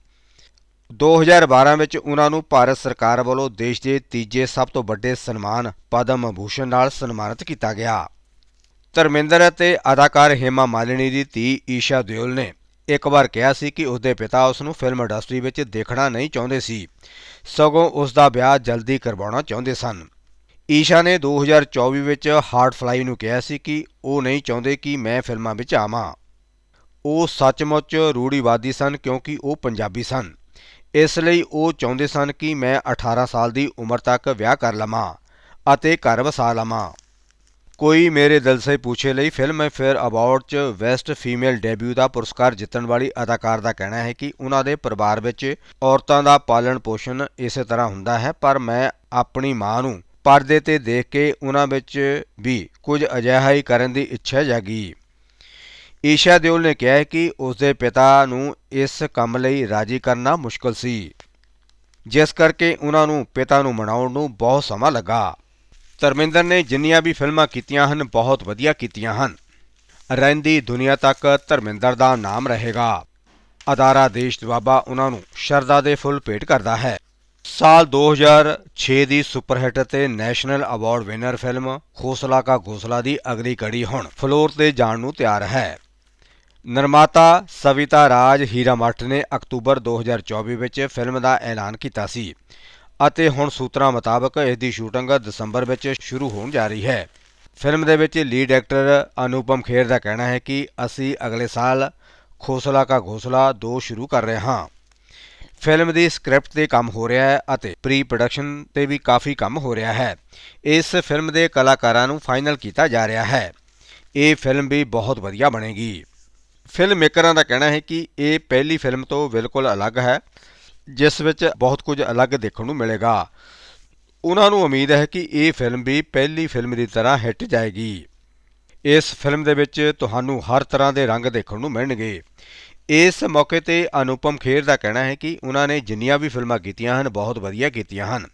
2012 ਵਿੱਚ ਉਹਨਾਂ ਨੂੰ ਭਾਰਤ ਸਰਕਾਰ ਵੱਲੋਂ ਦੇਸ਼ ਦੇ ਤੀਜੇ ਸਭ ਤੋਂ ਵੱਡੇ ਸਨਮਾਨ ਪਦਮ ਭੂਸ਼ਣ ਨਾਲ ਸਨਮਾਨਿਤ ਕੀਤਾ ਗਿਆ। ਧਰਮਿੰਦਰ ਅਤੇ ਅਦਾਕਾਰ ਹੇਮਾ ਮਾਲਿਨੀ ਦੀ ਧੀ ਈਸ਼ਾ ਦਿਓਲ ਨੇ ਇੱਕ ਵਾਰ ਕਿਹਾ ਸੀ ਕਿ ਉਸਦੇ ਪਿਤਾ ਉਸ ਨੂੰ ਫਿਲਮ ਇੰਡਸਟਰੀ ਵਿੱਚ ਦੇਖਣਾ ਨਹੀਂ ਚਾਹੁੰਦੇ ਸੀ। ਸਗੋਂ ਉਸ ਦਾ ਵਿਆਹ ਜਲਦੀ ਕਰਵਾਉਣਾ ਚਾਹੁੰਦੇ ਸਨ। ਈਸ਼ਾ ਨੇ 2024 ਵਿੱਚ ਹਾਰਟ ਫਲਾਈ ਨੂੰ ਕਿਹਾ ਸੀ ਕਿ ਉਹ ਨਹੀਂ ਚਾਹੁੰਦੇ ਕਿ ਮੈਂ ਫਿਲਮਾਂ ਵਿੱਚ ਆਵਾਂ। ਉਹ ਸੱਚਮੁੱਚ ਰੂੜੀਵਾਦੀ ਸਨ ਕਿਉਂਕਿ ਉਹ ਪੰਜਾਬੀ ਸਨ। ਇਸ ਲਈ ਉਹ ਚਾਹੁੰਦੇ ਸਨ ਕਿ ਮੈਂ 18 ਸਾਲ ਦੀ ਉਮਰ ਤੱਕ ਵਿਆਹ ਕਰ ਲਵਾਂ ਅਤੇ ਘਰ ਵਸਾ ਲਵਾਂ। ਕੋਈ ਮੇਰੇ ਦਿਲ ਸੇ ਪੁੱਛੇ ਲਈ ਫਿਲਮ ਫੇਅਰ ਅਵਾਰਡ 'ਚ ਵੈਸਟ ਫੀਮੇਲ ਡੈਬਿਊ ਦਾ ਪੁਰਸਕਾਰ ਜਿੱਤਣ ਵਾਲੀ ਅਦਾਕਾਰ ਦਾ ਕਹਿਣਾ ਹੈ ਕਿ ਉਹਨਾਂ ਦੇ ਪਰਿਵਾਰ ਵਿੱਚ ਔਰਤਾਂ ਦਾ ਪਾਲਣ ਪੋਸ਼ਣ ਇਸੇ ਤਰ੍ਹਾਂ ਹੁੰਦਾ ਹੈ, ਪਰ ਮੈਂ ਆਪਣੀ ਮਾਂ ਨੂੰ ਪਰਦੇ ਤੇ ਦੇਖ ਕੇ ਉਹਨਾਂ ਵਿੱਚ ਵੀ ਕੁਝ ਅਜਿਹਾ ਹੀ ਕਰਨ ਦੀ ਇੱਛਾ ਜਾਗੀ। ਈਸ਼ਾ ਦਿਓਲ ਨੇ ਕਿਹਾ ਹੈ ਕਿ ਉਸਦੇ ਪਿਤਾ ਨੂੰ ਇਸ ਕੰਮ ਲਈ ਰਾਜੀ ਕਰਨਾ ਮੁਸ਼ਕਲ ਸੀ। ਜਿਸ ਕਰਕੇ ਉਹਨਾਂ ਨੂੰ ਪਿਤਾ ਨੂੰ ਮਨਾਉਣ ਨੂੰ ਬਹੁਤ ਸਮਾਂ ਲੱਗਾ। ਧਰਮਿੰਦਰ ਨੇ ਜਿੰਨੀਆਂ ਵੀ ਫਿਲਮਾਂ ਕੀਤੀਆਂ ਹਨ, ਬਹੁਤ ਵਧੀਆ ਕੀਤੀਆਂ ਹਨ। ਰਹਿੰਦੀ ਦੁਨੀਆ ਤੱਕ ਧਰਮਿੰਦਰ ਦਾ ਨਾਮ ਰਹੇਗਾ। ਅਦਾਰਾ ਦੇਸ਼ ਦਵਾਬਾ ਉਹਨਾਂ ਨੂੰ ਸ਼ਰਧਾ ਦੇ ਫੁੱਲ ਭੇਟ ਕਰਦਾ ਹੈ। ਸਾਲ 2006 ਦੀ ਸੁਪਰਹਿੱਟ ਅਤੇ national award winner film Khosla Ka Ghosla ਦੀ ਅਗਲੀ ਕੜੀ ਹੁਣ ਫਲੋਰ ਤੇ ਜਾਣ ਨੂੰ ਤਿਆਰ ਹੈ। ਨਿਰਮਾਤਾ ਸਵਿਤਾ ਰਾਜ ਹੀਰਾ ਮੱਠ ਨੇ ਅਕਤੂਬਰ 2024 ਵਿੱਚ ਫਿਲਮ ਦਾ ਐਲਾਨ ਕੀਤਾ ਸੀ ਅਤੇ ਹੁਣ ਸੂਤਰਾਂ ਮੁਤਾਬਕ ਇਸ ਦੀ ਸ਼ੂਟਿੰਗ ਦਸੰਬਰ ਵਿੱਚ ਸ਼ੁਰੂ ਹੋਣ ਜਾ ਰਹੀ ਹੈ। ਫਿਲਮ ਦੇ ਵਿੱਚ ਲੀਡ ਐਕਟਰ ਅਨੂਪਮ ਖੇਰ ਦਾ ਕਹਿਣਾ ਹੈ ਕਿ ਅਸੀਂ ਅਗਲੇ ਸਾਲ ਖੋਸਲਾ ਕਾ ਘੋਸਲਾ 2 ਸ਼ੁਰੂ ਕਰ ਰਹੇ ਹਾਂ। ਫਿਲਮ ਦੀ ਸਕ੍ਰਿਪਟ ਤੇ ਕੰਮ ਹੋ ਰਿਹਾ ਹੈ ਅਤੇ ਪ੍ਰੀ ਪ੍ਰੋਡਕਸ਼ਨ ਤੇ ਵੀ ਕਾਫੀ ਕੰਮ ਹੋ ਰਿਹਾ ਹੈ। ਇਸ ਫਿਲਮ ਦੇ ਕਲਾਕਾਰਾਂ ਨੂੰ ਫਾਈਨਲ ਕੀਤਾ ਜਾ ਰਿਹਾ ਹੈ। ਇਹ ਫਿਲਮ ਵੀ ਬਹੁਤ ਵਧੀਆ ਬਣੇਗੀ। ਫਿਲਮ ਮੇਕਰਾਂ ਦਾ ਕਹਿਣਾ ਹੈ ਕਿ ਇਹ ਪਹਿਲੀ ਫਿਲਮ ਤੋਂ ਬਿਲਕੁਲ ਅਲੱਗ ਹੈ, ਜਿਸ ਵਿੱਚ ਬਹੁਤ ਕੁਝ ਅਲੱਗ ਦੇਖਣ ਨੂੰ ਮਿਲੇਗਾ। ਉਹਨਾਂ ਨੂੰ ਉਮੀਦ ਹੈ ਕਿ ਇਹ ਫਿਲਮ ਵੀ ਪਹਿਲੀ ਫਿਲਮ ਦੀ ਤਰ੍ਹਾਂ ਹਿੱਟ ਜਾਏਗੀ। ਇਸ ਫਿਲਮ ਦੇ ਵਿੱਚ ਤੁਹਾਨੂੰ ਹਰ ਤਰ੍ਹਾਂ ਦੇ ਰੰਗ ਦੇਖਣ ਨੂੰ ਮਿਲਣਗੇ। ਇਸ ਮੌਕੇ ਤੇ ਅਨੂਪਮ ਖੇਰ ਦਾ ਕਹਿਣਾ ਹੈ ਕਿ ਉਹਨਾਂ ਨੇ ਜਿੰਨੀਆਂ ਵੀ ਫਿਲਮਾਂ ਕੀਤੀਆਂ ਹਨ, ਬਹੁਤ ਵਧੀਆ ਕੀਤੀਆਂ ਹਨ।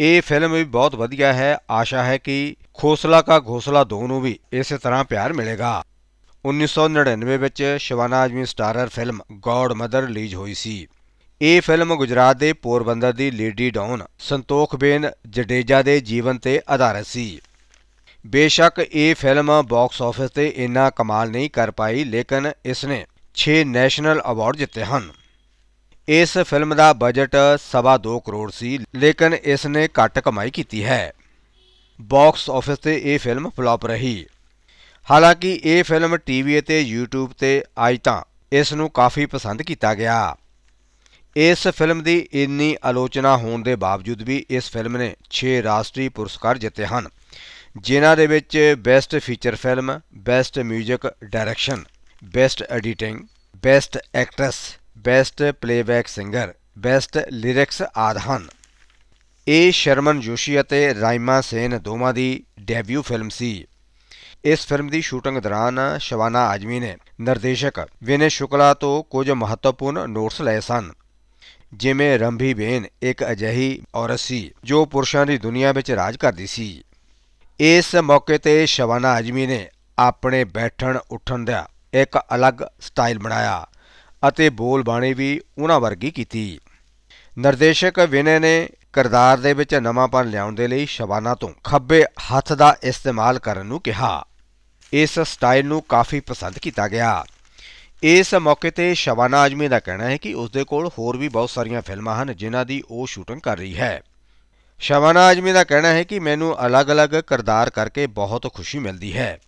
ਇਹ ਫਿਲਮ ਵੀ ਬਹੁਤ ਵਧੀਆ ਹੈ। ਆਸ਼ਾ ਹੈ ਕਿ ਖੋਸਲਾ ਕਾ ਘੋਸਲਾ ਦੋ ਨੂੰ ਵੀ ਇਸੇ ਤਰ੍ਹਾਂ ਪਿਆਰ ਮਿਲੇਗਾ। 1999 ਵਿੱਚ Shabana Azmi starrer film godmother release ਹੋਈ ਸੀ। ਇਹ ਫਿਲਮ ਗੁਜਰਾਤ ਦੇ ਪੋਰਬੰਦਰ ਦੀ ਲੇਡੀ ਡਾਊਨ ਸੰਤੋਖਬੇਨ ਜਡੇਜਾ ਦੇ ਜੀਵਨ ਤੇ ਆਧਾਰਿਤ ਸੀ। ਬੇਸ਼ੱਕ ਇਹ ਫਿਲਮ ਬਾਕਸ ਆਫਿਸ ਤੇ ਇੰਨਾ ਕਮਾਲ ਨਹੀਂ ਕਰ ਪਾਈ, ਲੇਕਿਨ ਇਸ ਨੇ 6 ਨੈਸ਼ਨਲ ਅਵਾਰਡ ਜਿੱਤੇ ਹਨ। ਇਸ ਫਿਲਮ ਦਾ ਬਜਟ ਸਵਾ 2 ਕਰੋੜ ਸੀ, ਲੇਕਿਨ ਇਸ ਨੇ ਘੱਟ ਕਮਾਈ ਕੀਤੀ ਹੈ। ਬਾਕਸ ਆਫਿਸ ਤੇ ਇਹ ਫਿਲਮ ਫਲॉप ਰਹੀ। ਹਾਲਾਂਕਿ ਇਹ ਫਿਲਮ ਟੀਵੀ ਅਤੇ YouTube ਤੇ ਅੱਜ ਤਾਂ ਇਸ ਨੂੰ ਕਾਫੀ ਪਸੰਦ ਕੀਤਾ ਗਿਆ। ਇਸ ਫਿਲਮ ਦੀ ਇੰਨੀ ਆਲੋਚਨਾ ਹੋਣ ਦੇ ਬਾਵਜੂਦ ਵੀ ਇਸ ਫਿਲਮ ਨੇ 6 ਰਾਸ਼ਟਰੀ ਪੁਰਸਕਾਰ ਜਿੱਤੇ ਹਨ, ਜਿਨ੍ਹਾਂ ਦੇ ਵਿੱਚ best feature film best 뮤직 direction best editing best actress best playback singer best lyrics ਆਦਿ ਹਨ। ਇਹ ਸ਼ਰਮਨ ਜੋਸ਼ੀ ਅਤੇ ਰਾਈਮਾ ਸੇਨ ਦੋਵਾਂ ਦੀ ਡੈਬਿਊ ਫਿਲਮ ਸੀ। ਇਸ ਫਿਲਮ ਦੀ ਸ਼ੂਟਿੰਗ ਦੌਰਾਨ ਸ਼ਵਾਨਾ ਆਜਮੀ ਨੇ ਨਿਰਦੇਸ਼ਕ ਵਿਨੇ ਸ਼ੁਕਲਾ ਤੋਂ ਕੁਝ ਮਹੱਤਵਪੂਰਨ ਨੋਟਸ ਲਏ ਸਨ। ਜਿਵੇਂ ਰੰਭੀ ਬੇਨ ਇੱਕ ਅਜਿਹੀ ਔਰਤ ਸੀ ਜੋ ਪੁਰਸ਼ਾਂ ਦੀ ਦੁਨੀਆ ਵਿੱਚ ਰਾਜ ਕਰਦੀ ਸੀ। ਇਸ ਮੌਕੇ ਤੇ ਸ਼ਵਾਨਾ ਆਜਮੀ ਨੇ ਆਪਣੇ ਬੈਠਣ ਉੱਠਣ ਦਾ ਇੱਕ ਅਲੱਗ ਸਟਾਈਲ ਬਣਾਇਆ ਅਤੇ ਬੋਲ ਬਾਣੀ ਵੀ ਉਹਨਾਂ ਵਰਗੀ ਕੀਤੀ। ਨਿਰਦੇਸ਼ਕ ਵਿਨੇ ਨੇ ਕਿਰਦਾਰ ਦੇ ਵਿੱਚ ਨਵਾਂਪਨ ਲਿਆਉਣ ਦੇ ਲਈ ਸ਼ਬਾਨਾ ਤੋਂ ਖੱਬੇ ਹੱਥ ਦਾ ਇਸਤੇਮਾਲ ਕਰਨ ਨੂੰ ਕਿਹਾ। ਇਸ ਸਟਾਈਲ ਨੂੰ ਕਾਫੀ ਪਸੰਦ ਕੀਤਾ ਗਿਆ। ਇਸ ਮੌਕੇ ਤੇ ਸ਼ਬਾਨਾ ਆਜਮੀ ਦਾ ਕਹਿਣਾ ਹੈ ਕਿ ਉਸ ਦੇ ਕੋਲ ਹੋਰ ਵੀ ਬਹੁਤ ਸਾਰੀਆਂ ਫਿਲਮਾਂ ਹਨ ਜਿਨ੍ਹਾਂ ਦੀ ਉਹ ਸ਼ੂਟਿੰਗ ਕਰ ਰਹੀ ਹੈ। ਸ਼ਬਾਨਾ ਆਜਮੀ ਦਾ ਕਹਿਣਾ ਹੈ ਕਿ ਮੈਨੂੰ ਅਲੱਗ-ਅਲੱਗ ਕਿਰਦਾਰ ਕਰਕੇ ਬਹੁਤ ਖੁਸ਼ੀ ਮਿਲਦੀ ਹੈ।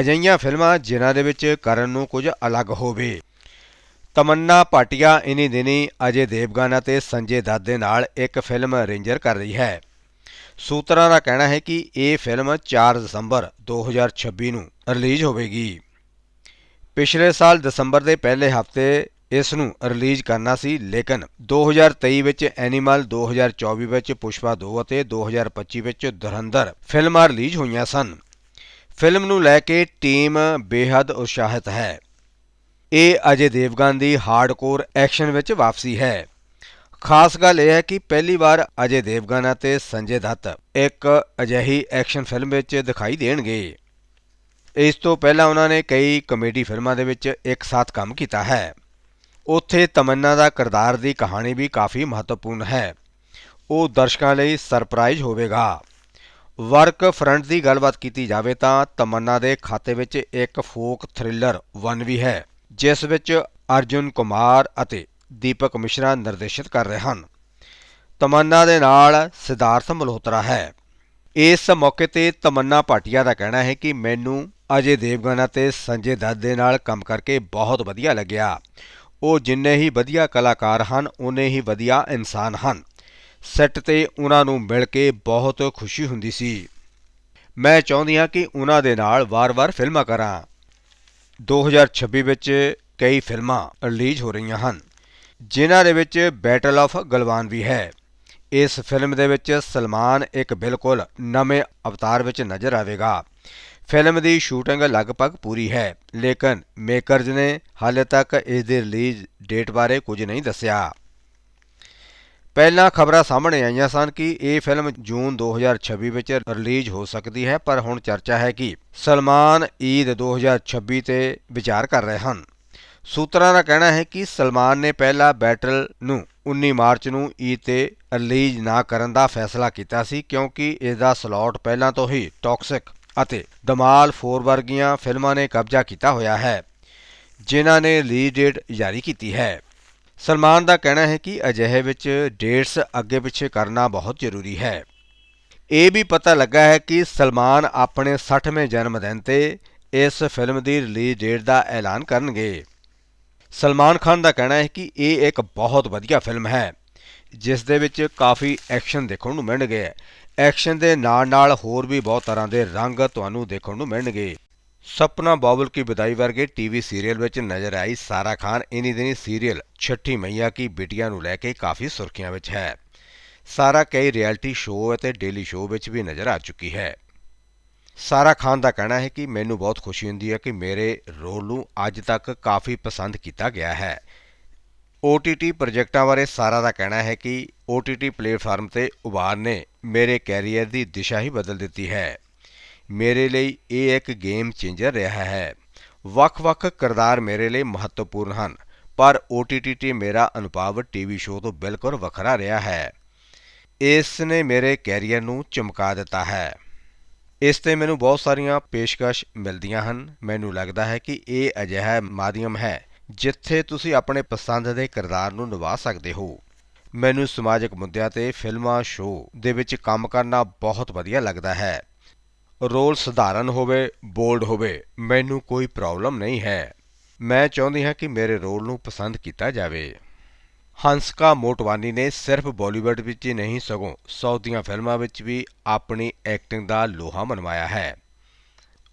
ਅਜਿਹੀਆਂ ਫਿਲਮਾਂ ਜਿਨ੍ਹਾਂ ਦੇ ਵਿੱਚ ਕਰਨ ਨੂੰ ਕੁਝ ਅਲੱਗ ਹੋਵੇ। ਤਮੰਨਾ ਭਾਟੀਆ ਇਨੀ ਦਿਨੀ ਅਜੇ ਦੇਵਗਨ ਅਤੇ ਸੰਜੇ ਦੱਤ ਦੇ ਨਾਲ ਇੱਕ ਫਿਲਮ ਰੇਂਜਰ ਕਰ ਰਹੀ ਹੈ। ਸੂਤਰਾਂ ਦਾ ਕਹਿਣਾ ਹੈ ਕਿ ਇਹ ਫਿਲਮ 4 ਦਸੰਬਰ 2026 ਨੂੰ ਰਿਲੀਜ਼ ਹੋਵੇਗੀ। ਪਿਛਲੇ ਸਾਲ ਦਸੰਬਰ ਦੇ ਪਹਿਲੇ ਹਫ਼ਤੇ ਇਸ ਨੂੰ ਰਿਲੀਜ਼ ਕਰਨਾ ਸੀ, ਲੇਕਿਨ 2023 ਵਿੱਚ ਐਨੀਮਲ 2024 ਵਿੱਚ ਪੁਸ਼ਪਾ 2 ਅਤੇ 2025 ਵਿੱਚ ਦੁਰੰਦਰ ਫਿਲਮਾਂ ਰਿਲੀਜ਼ ਹੋਈਆਂ ਸਨ। ਫਿਲਮ ਨੂੰ ਲੈ ਕੇ ਟੀਮ ਬੇਹੱਦ ਉਤਸ਼ਾਹਿਤ ਹੈ। ਇਹ ਅਜੇ ਦੇਵਗਨ ਦੀ ਹਾਰਡਕੋਰ ਐਕਸ਼ਨ ਵਿੱਚ ਵਾਪਸੀ ਹੈ। ਖਾਸ ਗੱਲ ਇਹ ਹੈ ਕਿ ਪਹਿਲੀ ਵਾਰ ਅਜੇ ਦੇਵਗਨ ਅਤੇ ਸੰਜੇ ਦੱਤ ਇੱਕ ਅਜਿਹੀ ਐਕਸ਼ਨ ਫਿਲਮ ਵਿੱਚ ਦਿਖਾਈ ਦੇਣਗੇ। ਇਸ ਤੋਂ ਪਹਿਲਾਂ ਉਹਨਾਂ ਨੇ ਕਈ ਕਮੇਡੀ ਫਿਲਮਾਂ ਦੇ ਵਿੱਚ ਇੱਕ ਸਾਥ ਕੰਮ ਕੀਤਾ ਹੈ। ਉੱਥੇ ਤਮੰਨਾ ਦਾ ਕਿਰਦਾਰ ਦੀ ਕਹਾਣੀ ਵੀ ਕਾਫੀ ਮਹੱਤਵਪੂਰਨ ਹੈ। ਉਹ ਦਰਸ਼ਕਾਂ ਲਈ ਸਰਪ੍ਰਾਈਜ਼ ਹੋਵੇਗਾ। ਵਰਕ ਫਰੰਟ ਦੀ ਗੱਲਬਾਤ ਕੀਤੀ ਜਾਵੇ ਤਾਂ ਤਮੰਨਾ ਦੇ ਖਾਤੇ ਵਿੱਚ ਇੱਕ ਫੋਕ ਥ੍ਰਿਲਰ ਵਨ ਵੀ ਹੈ, ਜਿਸ ਵਿੱਚ ਅਰਜੁਨ ਕੁਮਾਰ ਅਤੇ ਦੀਪਕ ਮਿਸ਼ਰਾ ਨਿਰਦੇਸ਼ਿਤ ਕਰ ਰਹੇ ਹਨ। ਤਮੰਨਾ ਦੇ ਨਾਲ ਸਿਧਾਰਥ ਮਲਹੋਤਰਾ ਹੈ। ਇਸ ਮੌਕੇ ਤੇ ਤਮੰਨਾ ਭਾਟੀਆ ਦਾ ਕਹਿਣਾ ਹੈ ਕਿ ਮੈਨੂੰ ਅਜੇ ਦੇਵਗਨ ਅਤੇ ਸੰਜੇ ਦੱਤ ਦੇ ਨਾਲ ਕੰਮ ਕਰਕੇ ਬਹੁਤ ਵਧੀਆ ਲੱਗਿਆ। ਉਹ ਜਿੰਨੇ ਹੀ ਵਧੀਆ ਕਲਾਕਾਰ ਹਨ ਉਨੇ ਹੀ ਵਧੀਆ ਇਨਸਾਨ ਹਨ। ਸੈੱਟ ਤੇ ਉਹਨਾਂ ਨੂੰ ਮਿਲ ਕੇ ਬਹੁਤ ਖੁਸ਼ੀ ਹੁੰਦੀ ਸੀ। ਮੈਂ ਚਾਹੁੰਦੀ ਹਾਂ ਕਿ ਉਹਨਾਂ ਦੇ ਨਾਲ ਵਾਰ-ਵਾਰ ਫਿਲਮਾਂ ਕਰਾਂ। 2026 ਵਿੱਚ ਕਈ ਫਿਲਮਾਂ ਰਿਲੀਜ਼ ਹੋ ਰਹੀਆਂ ਹਨ, ਜਿਨ੍ਹਾਂ ਦੇ ਵਿੱਚ ਬੈਟਲ ਆਫ ਗਲਵਾਨ ਵੀ ਹੈ। ਇਸ ਫਿਲਮ ਦੇ ਵਿੱਚ ਸਲਮਾਨ ਇੱਕ ਬਿਲਕੁਲ ਨਵੇਂ ਅਵਤਾਰ ਵਿੱਚ ਨਜ਼ਰ ਆਵੇਗਾ। ਫਿਲਮ ਦੀ ਸ਼ੂਟਿੰਗ ਲਗਭਗ ਪੂਰੀ ਹੈ, ਲੇਕਿਨ ਮੇਕਰਜ਼ ਨੇ ਹਾਲੇ ਤੱਕ ਇਸ ਦੀ ਰਿਲੀਜ਼ ਡੇਟ ਬਾਰੇ ਕੁਝ ਨਹੀਂ ਦੱਸਿਆ। ਪਹਿਲਾਂ ਖਬਰਾਂ ਸਾਹਮਣੇ ਆਈਆਂ ਸਨ ਕਿ ਇਹ ਫਿਲਮ ਜੂਨ 2026 ਵਿੱਚ ਰਿਲੀਜ਼ ਹੋ ਸਕਦੀ ਹੈ, ਪਰ ਹੁਣ ਚਰਚਾ ਹੈ ਕਿ ਸਲਮਾਨ ਈਦ 2026 ਤੇ ਵਿਚਾਰ ਕਰ ਰਹੇ ਹਨ। ਸੂਤਰਾਂ ਦਾ ਕਹਿਣਾ ਹੈ ਕਿ ਸਲਮਾਨ ਨੇ ਪਹਿਲਾ ਬੈਟਲ ਨੂੰ 19 ਮਾਰਚ ਨੂੰ ਈਦ ਤੇ ਰਿਲੀਜ਼ ਨਾ ਕਰਨ ਦਾ ਫੈਸਲਾ ਕੀਤਾ ਸੀ, ਕਿਉਂਕਿ ਇਸ ਦਾ ਸਲਾਟ ਪਹਿਲਾਂ ਤੋਂ ਹੀ ਟੌਕਸਿਕ ਅਤੇ ਦਮਾਲ 4 ਵਰਗੀਆਂ ਫਿਲਮਾਂ ਨੇ ਕਬਜ਼ਾ ਕੀਤਾ ਹੋਇਆ ਹੈ, ਜਿਨ੍ਹਾਂ ਨੇ ਰਿਲੀਜ਼ ਡੇਟ ਜਾਰੀ ਕੀਤੀ ਹੈ। ਸਲਮਾਨ ਦਾ ਕਹਿਣਾ ਹੈ ਕਿ ਅਜਿਹੇ ਵਿੱਚ ਡੇਟਸ ਅੱਗੇ ਪਿੱਛੇ ਕਰਨਾ ਬਹੁਤ ਜ਼ਰੂਰੀ ਹੈ। ਇਹ ਵੀ ਪਤਾ ਲੱਗਾ ਹੈ ਕਿ ਸਲਮਾਨ ਆਪਣੇ 60ਵੇਂ ਜਨਮ ਦਿਨ ਤੇ ਇਸ ਫਿਲਮ ਦੀ ਰਿਲੀਜ਼ ਡੇਟ ਦਾ ਐਲਾਨ ਕਰਨਗੇ। ਸਲਮਾਨ ਖਾਨ ਦਾ ਕਹਿਣਾ ਹੈ ਕਿ ਇਹ ਇੱਕ ਬਹੁਤ ਵਧੀਆ ਫਿਲਮ ਹੈ, ਜਿਸ ਦੇ ਵਿੱਚ ਕਾਫੀ ਐਕਸ਼ਨ ਦੇਖਣ ਨੂੰ ਮਿਲਣਗੇ। ਐਕਸ਼ਨ ਦੇ ਨਾਲ ਨਾਲ ਹੋਰ ਵੀ ਬਹੁਤ ਤਰ੍ਹਾਂ ਦੇ ਰੰਗ ਤੁਹਾਨੂੰ ਦੇਖਣ ਨੂੰ ਮਿਲਣਗੇ। ਸਪਨਾ ਬਾਬਲ ਕੀ ਵਿਦਾਈ ਵਰਗੇ ਟੀਵੀ ਸੀਰੀਅਲ ਵਿੱਚ ਨਜ਼ਰ ਆਈ ਸਾਰਾ ਖਾਨ, ਇਨੀ ਦਿਨੀ ਸੀਰੀਅਲ ਛੱਠੀ ਮਈਆ ਕੀ ਬਿਟੀਆਂ ਨੂੰ ਲੈ ਕੇ ਕਾਫੀ ਸੁਰਖੀਆਂ ਵਿੱਚ ਹੈ। ਸਾਰਾ ਕਈ ਰਿਐਲਿਟੀ ਸ਼ੋਅ ਅਤੇ ਡੇਲੀ ਸ਼ੋਅ ਵਿੱਚ ਵੀ ਨਜ਼ਰ ਆ ਚੁੱਕੀ ਹੈ। ਸਾਰਾ ਖਾਨ ਦਾ ਕਹਿਣਾ ਹੈ ਕਿ ਮੈਨੂੰ ਬਹੁਤ ਖੁਸ਼ੀ ਹੁੰਦੀ ਹੈ ਕਿ ਮੇਰੇ ਰੋਲ ਨੂੰ ਅੱਜ ਤੱਕ ਕਾਫੀ ਪਸੰਦ ਕੀਤਾ ਗਿਆ ਹੈ। OTT ਪ੍ਰੋਜੈਕਟਾਂ ਬਾਰੇ ਸਾਰਾ ਦਾ ਕਹਿਣਾ ਹੈ ਕਿ OTT ਪਲੇਟਫਾਰਮ ਤੇ ਉਭਾਰ ਨੇ ਮੇਰੇ ਕੈਰੀਅਰ ਦੀ ਦਿਸ਼ਾ ਹੀ ਬਦਲ ਦਿੱਤੀ ਹੈ। ਮੇਰੇ ਲਈ ਇਹ ਇੱਕ ਗੇਮ ਚੇਂਜਰ ਰਿਹਾ ਹੈ। ਵੱਖ-ਵੱਖ ਕਿਰਦਾਰ ਮੇਰੇ ਲਈ ਮਹੱਤਵਪੂਰਨ ਹਨ, ਪਰ OTT ਤੇ ਮੇਰਾ ਅਨੁਭਵ ਟੀਵੀ ਸ਼ੋਅ ਤੋਂ ਬਿਲਕੁਲ ਵੱਖਰਾ ਰਿਹਾ ਹੈ। ਇਸ ਨੇ ਮੇਰੇ ਕੈਰੀਅਰ ਨੂੰ ਚਮਕਾ ਦਿੱਤਾ ਹੈ। ਇਸ ਤੇ ਮੈਨੂੰ ਬਹੁਤ ਸਾਰੀਆਂ ਪੇਸ਼ਕਸ਼ ਮਿਲਦੀਆਂ ਹਨ। ਮੈਨੂੰ ਲੱਗਦਾ ਹੈ ਕਿ ਇਹ ਅਜਿਹਾ ਮਾਧਿਅਮ ਹੈ, ਜਿੱਥੇ ਤੁਸੀਂ ਆਪਣੇ ਪਸੰਦ ਦੇ ਕਿਰਦਾਰ ਨੂੰ ਨਿਭਾ ਸਕਦੇ ਹੋ। ਮੈਨੂੰ ਸਮਾਜਿਕ ਮੁੱਦਿਆਂ ਤੇ ਫਿਲਮਾਂ ਸ਼ੋਅ ਦੇ ਵਿੱਚ ਕੰਮ ਕਰਨਾ ਬਹੁਤ ਵਧੀਆ ਲੱਗਦਾ ਹੈ। ਰੋਲ ਸਧਾਰਨ ਹੋਵੇ, ਬੋਲਡ ਹੋਵੇ, ਮੈਨੂੰ ਕੋਈ ਪ੍ਰੋਬਲਮ ਨਹੀਂ ਹੈ। ਮੈਂ ਚਾਹੁੰਦੀ ਹਾਂ ਕਿ ਮੇਰੇ ਰੋਲ ਨੂੰ ਪਸੰਦ ਕੀਤਾ ਜਾਵੇ। ਹੰਸਕਾ ਮੋਟਵਾਨੀ ਨੇ ਸਿਰਫ ਬਾਲੀਵੁੱਡ ਵਿੱਚ ਹੀ ਨਹੀਂ, ਸਗੋਂ ਸਾਊਥ ਦੀਆਂ ਫਿਲਮਾਂ ਵਿੱਚ ਵੀ ਆਪਣੀ ਐਕਟਿੰਗ ਦਾ ਲੋਹਾ ਮਨਵਾਇਆ ਹੈ।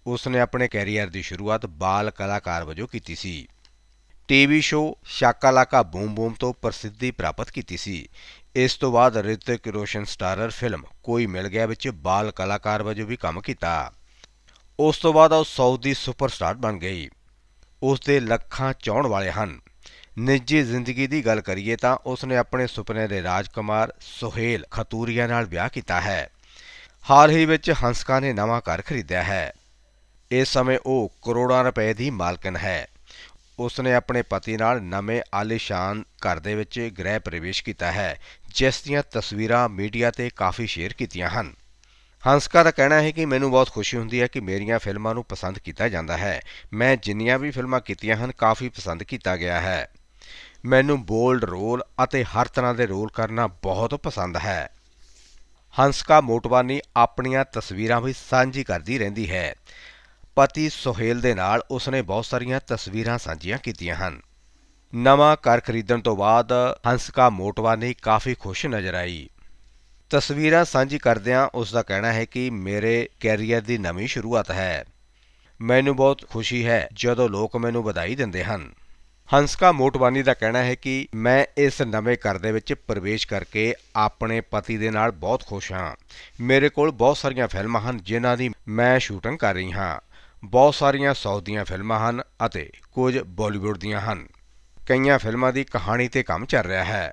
ਉਸ ਨੇ ਆਪਣੇ ਕੈਰੀਅਰ ਦੀ ਸ਼ੁਰੂਆਤ ਬਾਲ ਕਲਾਕਾਰ ਵਜੋਂ ਕੀਤੀ ਸੀ। TV show Shakalaka boom boom ਤੋਂ ਪ੍ਰਸਿੱਧੀ ਪ੍ਰਾਪਤ ਕੀਤੀ ਸੀ। ਇਸ ਤੋਂ ਬਾਅਦ ਰਿਤਿਕ ਰੋਸ਼ਨ ਸਟਾਰਰ ਫਿਲਮ ਕੋਈ ਮਿਲ ਗਿਆ ਵਿੱਚ ਬਾਲ ਕਲਾਕਾਰ ਵਜੋਂ ਵੀ ਕੰਮ ਕੀਤਾ। ਉਸ ਤੋਂ ਬਾਅਦ ਉਹ ਸਾਊਥ ਦੀ ਸੁਪਰਸਟਾਰ ਬਣ ਗਈ। ਉਸ ਦੇ ਲੱਖਾਂ ਚਾਹਣ ਵਾਲੇ ਹਨ। ਨਿੱਜੀ ਜ਼ਿੰਦਗੀ ਦੀ ਗੱਲ ਕਰੀਏ ਤਾਂ ਉਸ ਨੇ ਆਪਣੇ ਸੁਪਨੇ ਦੇ ਰਾਜਕੁਮਾਰ ਸੁਹੇਲ ਖਤੂਰੀਆ ਨਾਲ ਵਿਆਹ ਕੀਤਾ ਹੈ। ਹਾਲ ਹੀ ਵਿੱਚ ਹੰਸਕਾ ਨੇ ਨਵਾਂ ਘਰ ਖਰੀਦਿਆ ਹੈ। ਇਸ ਸਮੇਂ ਉਹ ਕਰੋੜਾਂ ਰੁਪਏ ਦੀ ਮਾਲਕਨ ਹੈ। ਉਸ ਨੇ ਆਪਣੇ ਪਤੀ ਨਾਲ ਨਵੇਂ ਆਲੀਸ਼ਾਨ ਘਰ ਦੇ ਵਿੱਚ ਗ੍ਰਹਿ ਪ੍ਰਵੇਸ਼ ਕੀਤਾ ਹੈ ਜਿਸ ਦੀਆਂ ਤਸਵੀਰਾਂ ਮੀਡੀਆ ਤੇ ਕਾਫੀ ਸ਼ੇਅਰ ਕੀਤੀਆਂ ਹਨ। ਹੰਸਕਾ ਦਾ ਕਹਿਣਾ ਹੈ ਕਿ ਮੈਨੂੰ ਬਹੁਤ ਖੁਸ਼ੀ ਹੁੰਦੀ ਹੈ ਕਿ ਮੇਰੀਆਂ ਫਿਲਮਾਂ ਨੂੰ ਪਸੰਦ ਕੀਤਾ ਜਾਂਦਾ ਹੈ। ਮੈਂ ਜਿੰਨੀਆਂ ਵੀ ਫਿਲਮਾਂ ਕੀਤੀਆਂ ਹਨ, ਕਾਫੀ ਪਸੰਦ ਕੀਤਾ ਗਿਆ ਹੈ। ਮੈਨੂੰ ਬੋਲਡ ਰੋਲ ਅਤੇ ਹਰ ਤਰ੍ਹਾਂ ਦੇ ਰੋਲ ਕਰਨਾ ਬਹੁਤ ਪਸੰਦ ਹੈ। ਹੰਸਕਾ ਮੋਟਵਾਨੀ ਆਪਣੀਆਂ ਤਸਵੀਰਾਂ ਵੀ ਸਾਂਝੀ ਕਰਦੀ ਰਹਿੰਦੀ ਹੈ। ਪਤੀ ਸੁਹੇਲ ਦੇ ਨਾਲ ਉਸਨੇ ਬਹੁਤ ਸਾਰੀਆਂ ਤਸਵੀਰਾਂ ਸਾਂਝੀਆਂ ਕੀਤੀਆਂ ਹਨ। ਨਵਾਂ ਘਰ ਖਰੀਦਣ ਤੋਂ ਬਾਅਦ ਹੰਸਕਾ ਮੋਟਵਾਨੀ ਕਾਫੀ ਖੁਸ਼ ਨਜ਼ਰ ਆਈ। ਤਸਵੀਰਾਂ ਸਾਂਝੀ ਕਰਦਿਆਂ ਉਸ ਦਾ ਕਹਿਣਾ ਹੈ ਕਿ ਮੇਰੇ ਕੈਰੀਅਰ ਦੀ ਨਵੀਂ ਸ਼ੁਰੂਆਤ ਹੈ। ਮੈਨੂੰ ਬਹੁਤ ਖੁਸ਼ੀ ਹੈ ਜਦੋਂ ਲੋਕ ਮੈਨੂੰ ਵਧਾਈ ਦਿੰਦੇ ਹਨ। ਹੰਸਕਾ ਮੋਟਵਾਨੀ ਦਾ ਕਹਿਣਾ ਹੈ ਕਿ ਮੈਂ ਇਸ ਨਵੇਂ ਘਰ ਦੇ ਵਿੱਚ ਪ੍ਰਵੇਸ਼ ਕਰਕੇ ਆਪਣੇ ਪਤੀ ਦੇ ਨਾਲ ਬਹੁਤ ਖੁਸ਼ ਹਾਂ। ਮੇਰੇ ਕੋਲ ਬਹੁਤ ਸਾਰੀਆਂ ਫਿਲਮਾਂ ਹਨ ਜਿਨ੍ਹਾਂ ਦੀ ਮੈਂ ਸ਼ੂਟਿੰਗ ਕਰ ਰਹੀ ਹਾਂ। ਬਹੁਤ ਸਾਰੀਆਂ ਸਾਊਥ ਦੀਆਂ ਫਿਲਮਾਂ ਹਨ ਅਤੇ ਕੁਝ ਬਾਲੀਵੁੱਡ ਦੀਆਂ ਹਨ। ਕਈਆਂ ਫਿਲਮਾਂ ਦੀ ਕਹਾਣੀ ਤੇ ਕੰਮ ਚੱਲ ਰਿਹਾ ਹੈ।